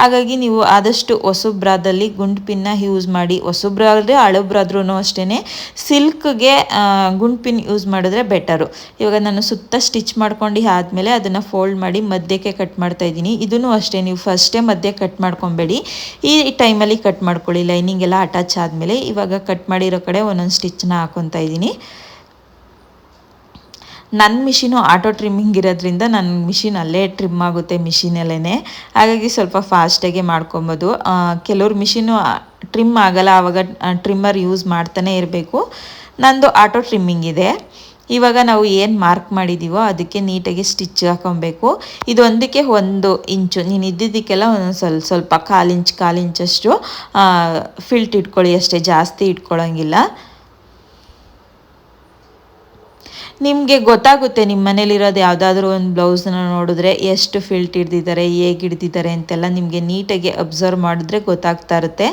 ಹಾಗಾಗಿ ನೀವು ಆದಷ್ಟು ಹೊಸಬ್ರಾದಲ್ಲಿ ಗುಂಡು ಪಿನ್ನ ಯೂಸ್ ಮಾಡಿ ಹೊಸಬ್ರಾದ್ರೆ ಹಳಬ್ರಾದ್ರೂ ಅಷ್ಟೇ ಸಿಲ್ಕ್ಗೆ ಗುಂಡು ಪಿನ್ ಯೂಸ್ ಮಾಡಿದ್ರೆ ಬೆಟರು ಇವಾಗ ನಾನು ಸುತ್ತ ಸ್ಟಿಚ್ ಮಾಡ್ಕೊಂಡು ಆದಮೇಲೆ ಅದನ್ನು ಫೋಲ್ಡ್ ಮಾಡಿ ಮಧ್ಯಕ್ಕೆ ಕಟ್ ಮಾಡ್ತಾ ಇದ್ದೀನಿ. ಇದನ್ನು ಅಷ್ಟೇ, ನೀವು ಫಸ್ಟೇ ಮಧ್ಯೆ ಕಟ್ ಮಾಡ್ಕೊಬೇಡಿ. ಈ ಟೈಮಲ್ಲಿ ಕಟ್ ಮಾಡ್ಕೊಳ್ಳಿ ಲೈನಿಂಗ್ ಎಲ್ಲ ಅಟ್ಯಾಚ್ ಆದಮೇಲೆ. ಇವಾಗ ಕಟ್ ಮಾಡಿರೋ ಕಡೆ ಒಂದೊಂದು ಸ್ಟಿಚ್ನ ಹಾಕೊತಾ ಇದ್ದೀನಿ. ನನ್ನ ಮಿಷಿನು ಆಟೋ ಟ್ರಿಮ್ಮಿಂಗ್ ಇರೋದ್ರಿಂದ ನನ್ನ ಮಿಷಿನ್ ಅಲ್ಲೇ ಟ್ರಿಮ್ ಆಗುತ್ತೆ ಮಿಷಿನಲ್ಲೇ ಹಾಗಾಗಿ ಸ್ವಲ್ಪ ಫಾಸ್ಟಾಗಿ ಮಾಡ್ಕೊಬೋದು. ಕೆಲವ್ರ ಮಿಷಿನು ಟ್ರಿಮ್ ಆಗಲ್ಲ ಆವಾಗ ಟ್ರಿಮ್ಮರ್ ಯೂಸ್ ಮಾಡ್ತಾನೆ ಇರಬೇಕು. ನಂದು ಆಟೋ ಟ್ರಿಮ್ಮಿಂಗ್ ಇದೆ. ಇವಾಗ ನಾವು ಏನು ಮಾರ್ಕ್ ಮಾಡಿದ್ದೀವೋ ಅದಕ್ಕೆ ನೀಟಾಗಿ ಸ್ಟಿಚ್ ಹಾಕೊಬೇಕು. ಇದೊಂದಕ್ಕೆ ಒಂದು ಇಂಚು ನೀನು ಇದ್ದಿದ್ದಕ್ಕೆಲ್ಲ ಒಂದೊಂದು ಸ್ವಲ್ಪ ಸ್ವಲ್ಪ ಕಾಲು ಇಂಚ್ ಕಾಲು ಇಂಚಷ್ಟು ಫಿಲ್ಟ್ ಇಟ್ಕೊಳ್ಳಿ ಅಷ್ಟೇ, ಜಾಸ್ತಿ ಇಟ್ಕೊಳ್ಳೋಂಗಿಲ್ಲ ನಿಮಗೆ ಗೊತ್ತಾಗುತ್ತೆ ನಿಮ್ಮ ಮನೇಲಿರೋದು ಯಾವುದಾದ್ರೂ ಒಂದು ಬ್ಲೌಸ್ನ ನೋಡಿದ್ರೆ ಎಷ್ಟು ಫಿಲ್ಟ್ ಹಿಡ್ದಿದ್ದಾರೆ, ಹೇಗೆ ಹಿಡ್ದಿದ್ದಾರೆ ಅಂತೆಲ್ಲ ನಿಮಗೆ ನೀಟಾಗಿ ಅಬ್ಸರ್ವ್ ಮಾಡಿದ್ರೆ ಗೊತ್ತಾಗ್ತಾ ಇರುತ್ತೆ.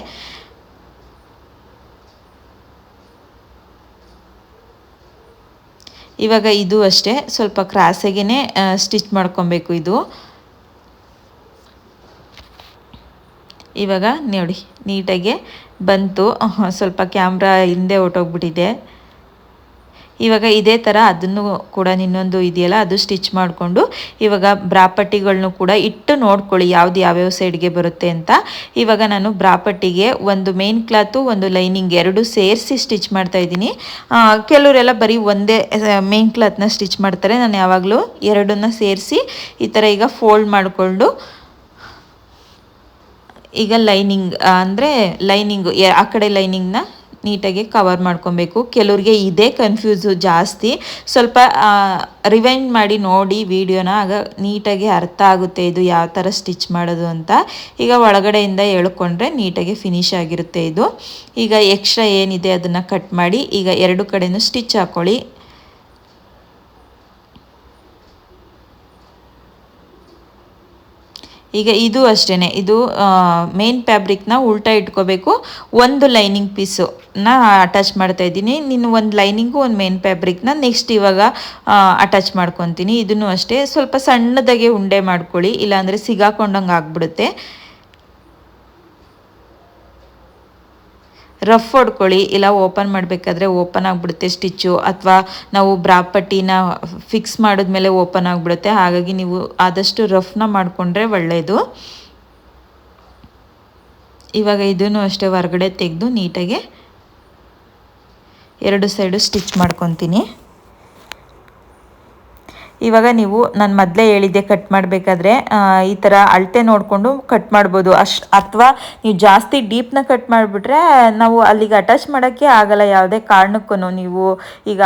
ಇವಾಗ ಇದು ಅಷ್ಟೇ, ಸ್ವಲ್ಪ ಕ್ರಾಸಾಗೇ ಸ್ಟಿಚ್ ಮಾಡ್ಕೊಬೇಕು ಇದು. ಇವಾಗ ನೋಡಿ, ನೀಟಾಗೆ ಬಂತು. ಸ್ವಲ್ಪ ಕ್ಯಾಮ್ರಾ ಹಿಂದೆ ಹೊಟ್ಟೋಗ್ಬಿಟ್ಟಿದೆ ಇವಾಗ ಇದೇ ಥರ ಅದನ್ನು ಕೂಡ ಇನ್ನೊಂದು ಇದೆಯಲ್ಲ, ಅದು ಸ್ಟಿಚ್ ಮಾಡಿಕೊಂಡು ಇವಾಗ ಬ್ರಾಪಟ್ಟಿಗಳನ್ನೂ ಕೂಡ ಇಟ್ಟು ನೋಡ್ಕೊಳ್ಳಿ ಯಾವ್ದು ಯಾವ್ಯಾವ ಸೈಡ್ಗೆ ಬರುತ್ತೆ ಅಂತ. ಇವಾಗ ನಾನು ಬ್ರಾಪಟ್ಟಿಗೆ ಒಂದು ಮೇನ್ ಕ್ಲಾತು ಒಂದು ಲೈನಿಂಗ್ ಎರಡು ಸೇರಿಸಿ ಸ್ಟಿಚ್ ಮಾಡ್ತಾ ಇದ್ದೀನಿ. ಕೆಲವರೆಲ್ಲ ಬರೀ ಒಂದೇ ಮೇನ್ ಕ್ಲಾತ್ನ ಸ್ಟಿಚ್ ಮಾಡ್ತಾರೆ. ನಾನು ಯಾವಾಗಲೂ ಎರಡನ್ನ ಸೇರಿಸಿ ಈ ಥರ ಈಗ ಫೋಲ್ಡ್ ಮಾಡಿಕೊಂಡು ಈಗ ಲೈನಿಂಗ್ ಅಂದರೆ ಲೈನಿಂಗು ಆ ಕಡೆ ಲೈನಿಂಗ್ನ ನೀಟಾಗಿ ಕವರ್ ಮಾಡ್ಕೊಬೇಕು. ಕೆಲವ್ರಿಗೆ ಇದೇ ಕನ್ಫ್ಯೂಸು ಜಾಸ್ತಿ. ಸ್ವಲ್ಪ ರಿವೈಂಡ್ ಮಾಡಿ ನೋಡಿ ವಿಡಿಯೋನ ಆಗ ನೀಟಾಗಿ ಅರ್ಥ ಆಗುತ್ತೆ ಇದು ಯಾವ ಥರ ಸ್ಟಿಚ್ ಮಾಡೋದು ಅಂತ. ಈಗ ಒಳಗಡೆಯಿಂದ ಎಳ್ಕೊಂಡ್ರೆ ನೀಟಾಗಿ ಫಿನಿಶ್ ಆಗಿರುತ್ತೆ ಇದು. ಈಗ ಎಕ್ಸ್ಟ್ರಾ ಏನಿದೆ ಅದನ್ನು ಕಟ್ ಮಾಡಿ, ಈಗ ಎರಡು ಕಡೆಯೂ ಸ್ಟಿಚ್ ಹಾಕ್ಕೊಳ್ಳಿ ಈಗ ಇದು ಅಷ್ಟೇ ಇದು ಮೇನ್ ಫ್ಯಾಬ್ರಿಕ್ನ ಉಲ್ಟಾ ಇಟ್ಕೋಬೇಕು. ಒಂದು ಲೈನಿಂಗ್ ಪೀಸನ್ನ ಅಟ್ಯಾಚ್ ಮಾಡ್ತಾ ಇದ್ದೀನಿ. ನೀನು ಒಂದು ಲೈನಿಂಗು ಒಂದು ಮೇನ್ ಫ್ಯಾಬ್ರಿಕ್ನ ನೆಕ್ಸ್ಟ್ ಇವಾಗ ಅಟ್ಯಾಚ್ ಮಾಡ್ಕೊತೀನಿ. ಇದನ್ನು ಅಷ್ಟೇ ಸ್ವಲ್ಪ ಸಣ್ಣದಾಗೆ ಉಂಡೆ ಮಾಡ್ಕೊಳ್ಳಿ. ಇಲ್ಲಾಂದರೆ ಸಿಗಾಕೊಂಡಂಗೆ ಆಗ್ಬಿಡುತ್ತೆ. ರಫ್ ಹೊಡ್ಕೊಳ್ಳಿ. ಇಲ್ಲ ಓಪನ್ ಮಾಡಬೇಕಾದ್ರೆ ಓಪನ್ ಆಗಿಬಿಡುತ್ತೆ ಸ್ಟಿಚ್ಚು. ಅಥವಾ ನಾವು ಬ್ರಾಪಟ್ಟಿನ ಫಿಕ್ಸ್ ಮಾಡಿದ್ಮೇಲೆ ಓಪನ್ ಆಗಿಬಿಡುತ್ತೆ. ಹಾಗಾಗಿ ನೀವು ಆದಷ್ಟು ರಫ್ನ ಮಾಡಿಕೊಂಡ್ರೆ ಒಳ್ಳೆಯದು ಇವಾಗ ಇದನ್ನು ಅಷ್ಟೇ ಹೊರಗಡೆ ತೆಗೆದು ನೀಟಾಗಿ ಎರಡು ಸೈಡು ಸ್ಟಿಚ್ ಮಾಡ್ಕೊತೀನಿ. ಇವಾಗ ನೀವು ನಾನು ಮೊದಲೇ ಹೇಳಿದ್ದೆ ಕಟ್ ಮಾಡಬೇಕಾದ್ರೆ ಈ ಥರ ಅಳತೆ ನೋಡಿಕೊಂಡು ಕಟ್ ಮಾಡ್ಬೋದು. ಅಷ್ಟು, ಅಥವಾ ನೀವು ಜಾಸ್ತಿ ಡೀಪ್ನ ಕಟ್ ಮಾಡಿಬಿಟ್ರೆ ನಾವು ಅಲ್ಲಿಗೆ ಅಟ್ಯಾಚ್ ಮಾಡೋಕ್ಕೆ ಆಗಲ್ಲ. ಯಾವುದೇ ಕಾರಣಕ್ಕೂ ನೀವು ಈಗ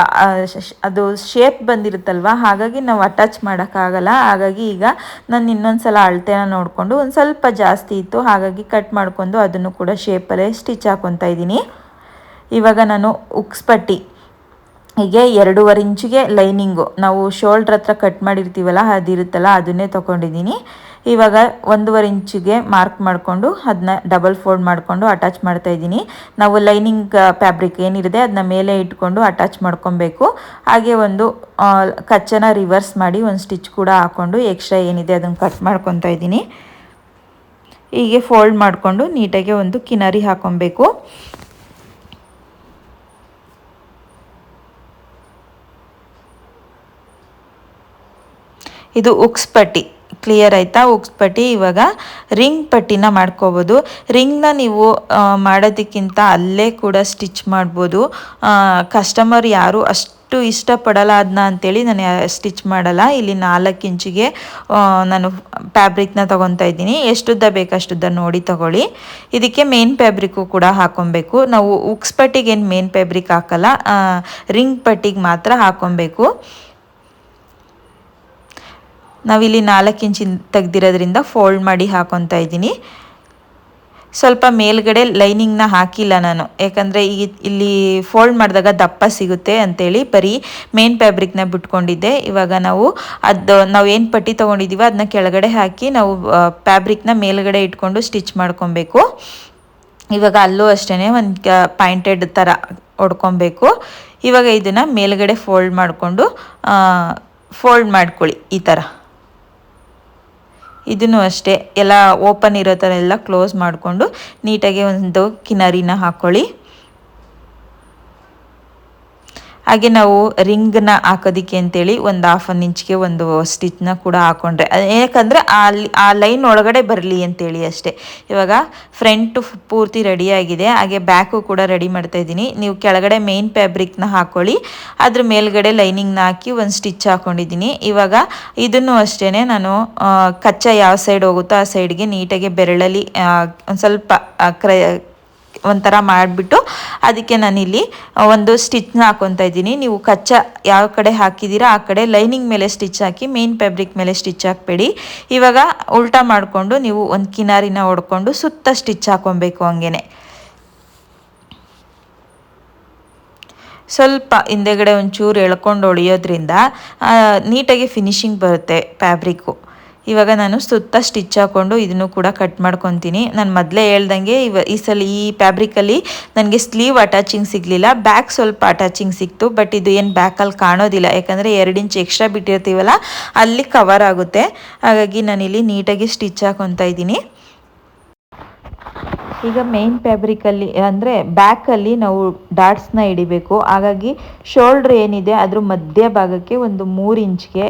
ಅದು ಶೇಪ್ ಬಂದಿರುತ್ತಲ್ವ? ಹಾಗಾಗಿ ನಾವು ಅಟ್ಯಾಚ್ ಮಾಡೋಕ್ಕಾಗಲ್ಲ ಹಾಗಾಗಿ ಈಗ ನಾನು ಇನ್ನೊಂದು ಸಲ ಅಳತೆನ ನೋಡಿಕೊಂಡು ಒಂದು ಸ್ವಲ್ಪ ಜಾಸ್ತಿ ಇತ್ತು. ಹಾಗಾಗಿ ಕಟ್ ಮಾಡ್ಕೊಂಡು ಅದನ್ನು ಕೂಡ ಶೇಪಲ್ಲೇ ಸ್ಟಿಚ್ ಹಾಕೊತಾ ಇದ್ದೀನಿ. ಇವಾಗ ನಾನು ಉಕ್ಸ್ಪಟ್ಟಿ ಹೀಗೆ ಎರಡೂವರೆ ಇಂಚಿಗೆ ಲೈನಿಂಗು. ನಾವು ಶೋಲ್ಡ್ರ್ ಹತ್ರ ಕಟ್ ಮಾಡಿರ್ತೀವಲ್ಲ, ಅದಿರುತ್ತಲ್ಲ, ಅದನ್ನೇ ತೊಗೊಂಡಿದ್ದೀನಿ. ಇವಾಗ ಒಂದೂವರೆ ಇಂಚಿಗೆ ಮಾರ್ಕ್ ಮಾಡಿಕೊಂಡು ಅದನ್ನ ಡಬಲ್ ಫೋಲ್ಡ್ ಮಾಡಿಕೊಂಡು ಅಟ್ಯಾಚ್ ಮಾಡ್ತಾ ಇದ್ದೀನಿ. ನಾವು ಲೈನಿಂಗ್ ಫ್ಯಾಬ್ರಿಕ್ ಏನಿದೆ ಅದನ್ನ ಮೇಲೆ ಇಟ್ಕೊಂಡು ಅಟ್ಯಾಚ್ ಮಾಡ್ಕೊಬೇಕು. ಹಾಗೆ ಒಂದು ಕಚ್ಚನ ರಿವರ್ಸ್ ಮಾಡಿ ಒಂದು ಸ್ಟಿಚ್ ಕೂಡ ಹಾಕ್ಕೊಂಡು ಎಕ್ಸ್ಟ್ರಾ ಏನಿದೆ ಅದನ್ನು ಕಟ್ ಮಾಡ್ಕೊತಾ ಇದ್ದೀನಿ. ಹೀಗೆ ಫೋಲ್ಡ್ ಮಾಡಿಕೊಂಡು ನೀಟಾಗಿ ಒಂದು ಕಿನಾರಿ ಹಾಕೊಬೇಕು. ಇದು ಉಕ್ಸ್ ಪಟ್ಟಿ. ಕ್ಲಿಯರ್ ಆಯಿತಾ? ಉಕ್ಸ್ ಪಟ್ಟಿ. ಇವಾಗ ರಿಂಗ್ ಪಟ್ಟಿನ ಮಾಡ್ಕೋಬೋದು. ರಿಂಗ್ನ ನೀವು ಮಾಡೋದಕ್ಕಿಂತ ಅಲ್ಲೇ ಕೂಡ ಸ್ಟಿಚ್ ಮಾಡ್ಬೋದು. ಕಸ್ಟಮರ್ ಯಾರು ಅಷ್ಟು ಇಷ್ಟಪಡಲ್ಲ ಅದನ್ನ ಅಂತೇಳಿ ನಾನು ಸ್ಟಿಚ್ ಮಾಡಲ್ಲ. ಇಲ್ಲಿ ನಾಲ್ಕು ಇಂಚಿಗೆ ನಾನು ಫ್ಯಾಬ್ರಿಕ್ನ ತೊಗೊತಾ ಇದ್ದೀನಿ. ಎಷ್ಟುದ್ದ ಬೇಕಷ್ಟುದ್ದ ನೋಡಿ ತಗೊಳ್ಳಿ. ಇದಕ್ಕೆ ಮೇನ್ ಫ್ಯಾಬ್ರಿಕ್ಕು ಕೂಡ ಹಾಕೊಬೇಕು. ನಾವು ಉಕ್ಸ್ ಪಟ್ಟಿಗೆ ಏನು ಮೇನ್ ಫ್ಯಾಬ್ರಿಕ್ ಹಾಕಲ್ಲ ರಿಂಗ್ ಪಟ್ಟಿಗೆ ಮಾತ್ರ ಹಾಕೊಬೇಕು. ನಾವಿಲ್ಲಿ ನಾಲ್ಕು ಇಂಚಿನ ತೆಗ್ದಿರೋದ್ರಿಂದ ಫೋಲ್ಡ್ ಮಾಡಿ ಹಾಕೊತಾ ಇದ್ದೀನಿ. ಸ್ವಲ್ಪ ಮೇಲ್ಗಡೆ ಲೈನಿಂಗ್ನ ಹಾಕಿಲ್ಲ ನಾನು. ಯಾಕಂದರೆ ಈ ಇಲ್ಲಿ ಫೋಲ್ಡ್ ಮಾಡಿದಾಗ ದಪ್ಪ ಸಿಗುತ್ತೆ ಅಂತೇಳಿ ಬರೀ ಮೇನ್ ಫ್ಯಾಬ್ರಿಕ್ನ ಬಿಟ್ಕೊಂಡಿದ್ದೆ. ಇವಾಗ ನಾವು ಅದು ನಾವು ಏನು ಪಟ್ಟಿ ತೊಗೊಂಡಿದ್ದೀವೋ ಅದನ್ನ ಕೆಳಗಡೆ ಹಾಕಿ ನಾವು ಫ್ಯಾಬ್ರಿಕ್ನ ಮೇಲ್ಗಡೆ ಇಟ್ಕೊಂಡು ಸ್ಟಿಚ್ ಮಾಡ್ಕೊಬೇಕು. ಇವಾಗ ಅಲ್ಲೂ ಅಷ್ಟೇ ಒಂದು ಪಾಯಿಂಟೆಡ್ ಥರ ಹೊಡ್ಕೊಬೇಕು ಇವಾಗ ಇದನ್ನು ಮೇಲ್ಗಡೆ ಫೋಲ್ಡ್ ಮಾಡಿಕೊಂಡು ಫೋಲ್ಡ್ ಮಾಡ್ಕೊಳ್ಳಿ ಈ ಥರ ಇದನ್ನು ಅಷ್ಟೇ ಎಲ್ಲ ಓಪನ್ ಇರೋ ಥರ ಎಲ್ಲ ಕ್ಲೋಸ್ ಮಾಡಿಕೊಂಡು ನೀಟಾಗಿ ಒಂದು ಕಿನರಿನ ಹಾಕ್ಕೊಳ್ಳಿ ಹಾಗೆ ನಾವು ರಿಂಗ್ನ ಹಾಕೋದಿಕ್ಕೆ ಅಂತೇಳಿ ಒಂದು ಹಾಫ್ ಅನ್ ಇಂಚ್ಗೆ ಒಂದು ಸ್ಟಿಚ್ನ ಕೂಡ ಹಾಕೊಂಡ್ರೆ. ಯಾಕಂದರೆ ಅಲ್ಲಿ, ಆ ಲೈನ್ ಒಳಗಡೆ ಬರಲಿ ಅಂತೇಳಿ ಅಷ್ಟೇ. ಇವಾಗ ಫ್ರಂಟು ಪೂರ್ತಿ ರೆಡಿಯಾಗಿದೆ ಹಾಗೆ ಬ್ಯಾಕು ಕೂಡ ರೆಡಿ ಮಾಡ್ತಾ ಇದ್ದೀನಿ. ನೀವು ಕೆಳಗಡೆ ಮೇನ್ ಫ್ಯಾಬ್ರಿಕ್ನ ಹಾಕ್ಕೊಳ್ಳಿ ಅದ್ರ ಮೇಲ್ಗಡೆ ಲೈನಿಂಗ್ನ ಹಾಕಿ ಒಂದು ಸ್ಟಿಚ್ ಹಾಕೊಂಡಿದ್ದೀನಿ. ಇವಾಗ ಇದನ್ನು ಅಷ್ಟೇ ನಾನು ಕಚ್ಚಾ ಯಾವ ಸೈಡ್ ಹೋಗುತ್ತೋ ಆ ಸೈಡ್ಗೆ ನೀಟಾಗಿ ಬೆರಳಲ್ಲಿ ಒಂದು ಸ್ವಲ್ಪ ಕ್ರ ಒಂಥರ ಮಾಡಿಬಿಟ್ಟು ಅದಕ್ಕೆ ನಾನಿಲ್ಲಿ ಒಂದು ಸ್ಟಿಚ್ನ ಹಾಕೊತಾ ಇದ್ದೀನಿ. ನೀವು ಕಚ್ಚಾ ಯಾವ ಕಡೆ ಹಾಕಿದ್ದೀರಾ ಆ ಕಡೆ ಲೈನಿಂಗ್ ಮೇಲೆ ಸ್ಟಿಚ್ ಹಾಕಿ ಮೇನ್ ಫ್ಯಾಬ್ರಿಕ್ ಮೇಲೆ ಸ್ಟಿಚ್ ಹಾಕಬೇಡಿ. ಇವಾಗ ಉಲ್ಟಾ ಮಾಡಿಕೊಂಡು ನೀವು ಒಂದು ಕಿನಾರಿನ ಹೊಡ್ಕೊಂಡು ಸುತ್ತ ಸ್ಟಿಚ್ ಹಾಕೊಬೇಕು ಹಂಗೇನೆ. ಸ್ವಲ್ಪ ಹಿಂದೆಗಡೆ ಒಂಚೂರು ಎಳ್ಕೊಂಡು ಹೊಳೆಯೋದ್ರಿಂದ ನೀಟಾಗಿ ಫಿನಿಶಿಂಗ್ ಬರುತ್ತೆ ಫ್ಯಾಬ್ರಿಕ್ಕು ಇವಾಗ ನಾನು ಸುತ್ತ ಸ್ಟಿಚ್ ಹಾಕ್ಕೊಂಡು ಇದನ್ನು ಕೂಡ ಕಟ್ ಮಾಡ್ಕೊತೀನಿ. ನಾನು ಮೊದಲೇ ಹೇಳ್ದಂಗೆ ಇವ ಈ ಸಲ ಈ ಫ್ಯಾಬ್ರಿಕಲ್ಲಿ ನನಗೆ ಸ್ಲೀವ್ ಅಟ್ಯಾಚಿಂಗ್ ಸಿಗಲಿಲ್ಲ. ಬ್ಯಾಕ್ ಸ್ವಲ್ಪ ಅಟ್ಯಾಚಿಂಗ್ ಸಿಕ್ತು ಬಟ್ ಇದು ಏನು ಬ್ಯಾಕಲ್ಲಿ ಕಾಣೋದಿಲ್ಲ. ಯಾಕಂದರೆ ಎರಡು ಇಂಚ್ ಎಕ್ಸ್ಟ್ರಾ ಬಿಟ್ಟಿರ್ತೀವಲ್ಲ, ಅಲ್ಲಿ ಕವರ್ ಆಗುತ್ತೆ. ಹಾಗಾಗಿ ನಾನಿಲ್ಲಿ ನೀಟಾಗಿ ಸ್ಟಿಚ್ ಹಾಕೊತಾ ಇದ್ದೀನಿ. ಈಗ ಮೇನ್ ಫ್ಯಾಬ್ರಿಕಲ್ಲಿ ಅಂದರೆ ಬ್ಯಾಕಲ್ಲಿ ನಾವು ಡಾಟ್ಸ್ನ ಹಿಡಿಬೇಕು. ಹಾಗಾಗಿ ಶೋಲ್ಡ್ರ್ ಏನಿದೆ ಅದ್ರ ಮಧ್ಯ ಭಾಗಕ್ಕೆ ಒಂದು ಮೂರು ಇಂಚ್ಗೆ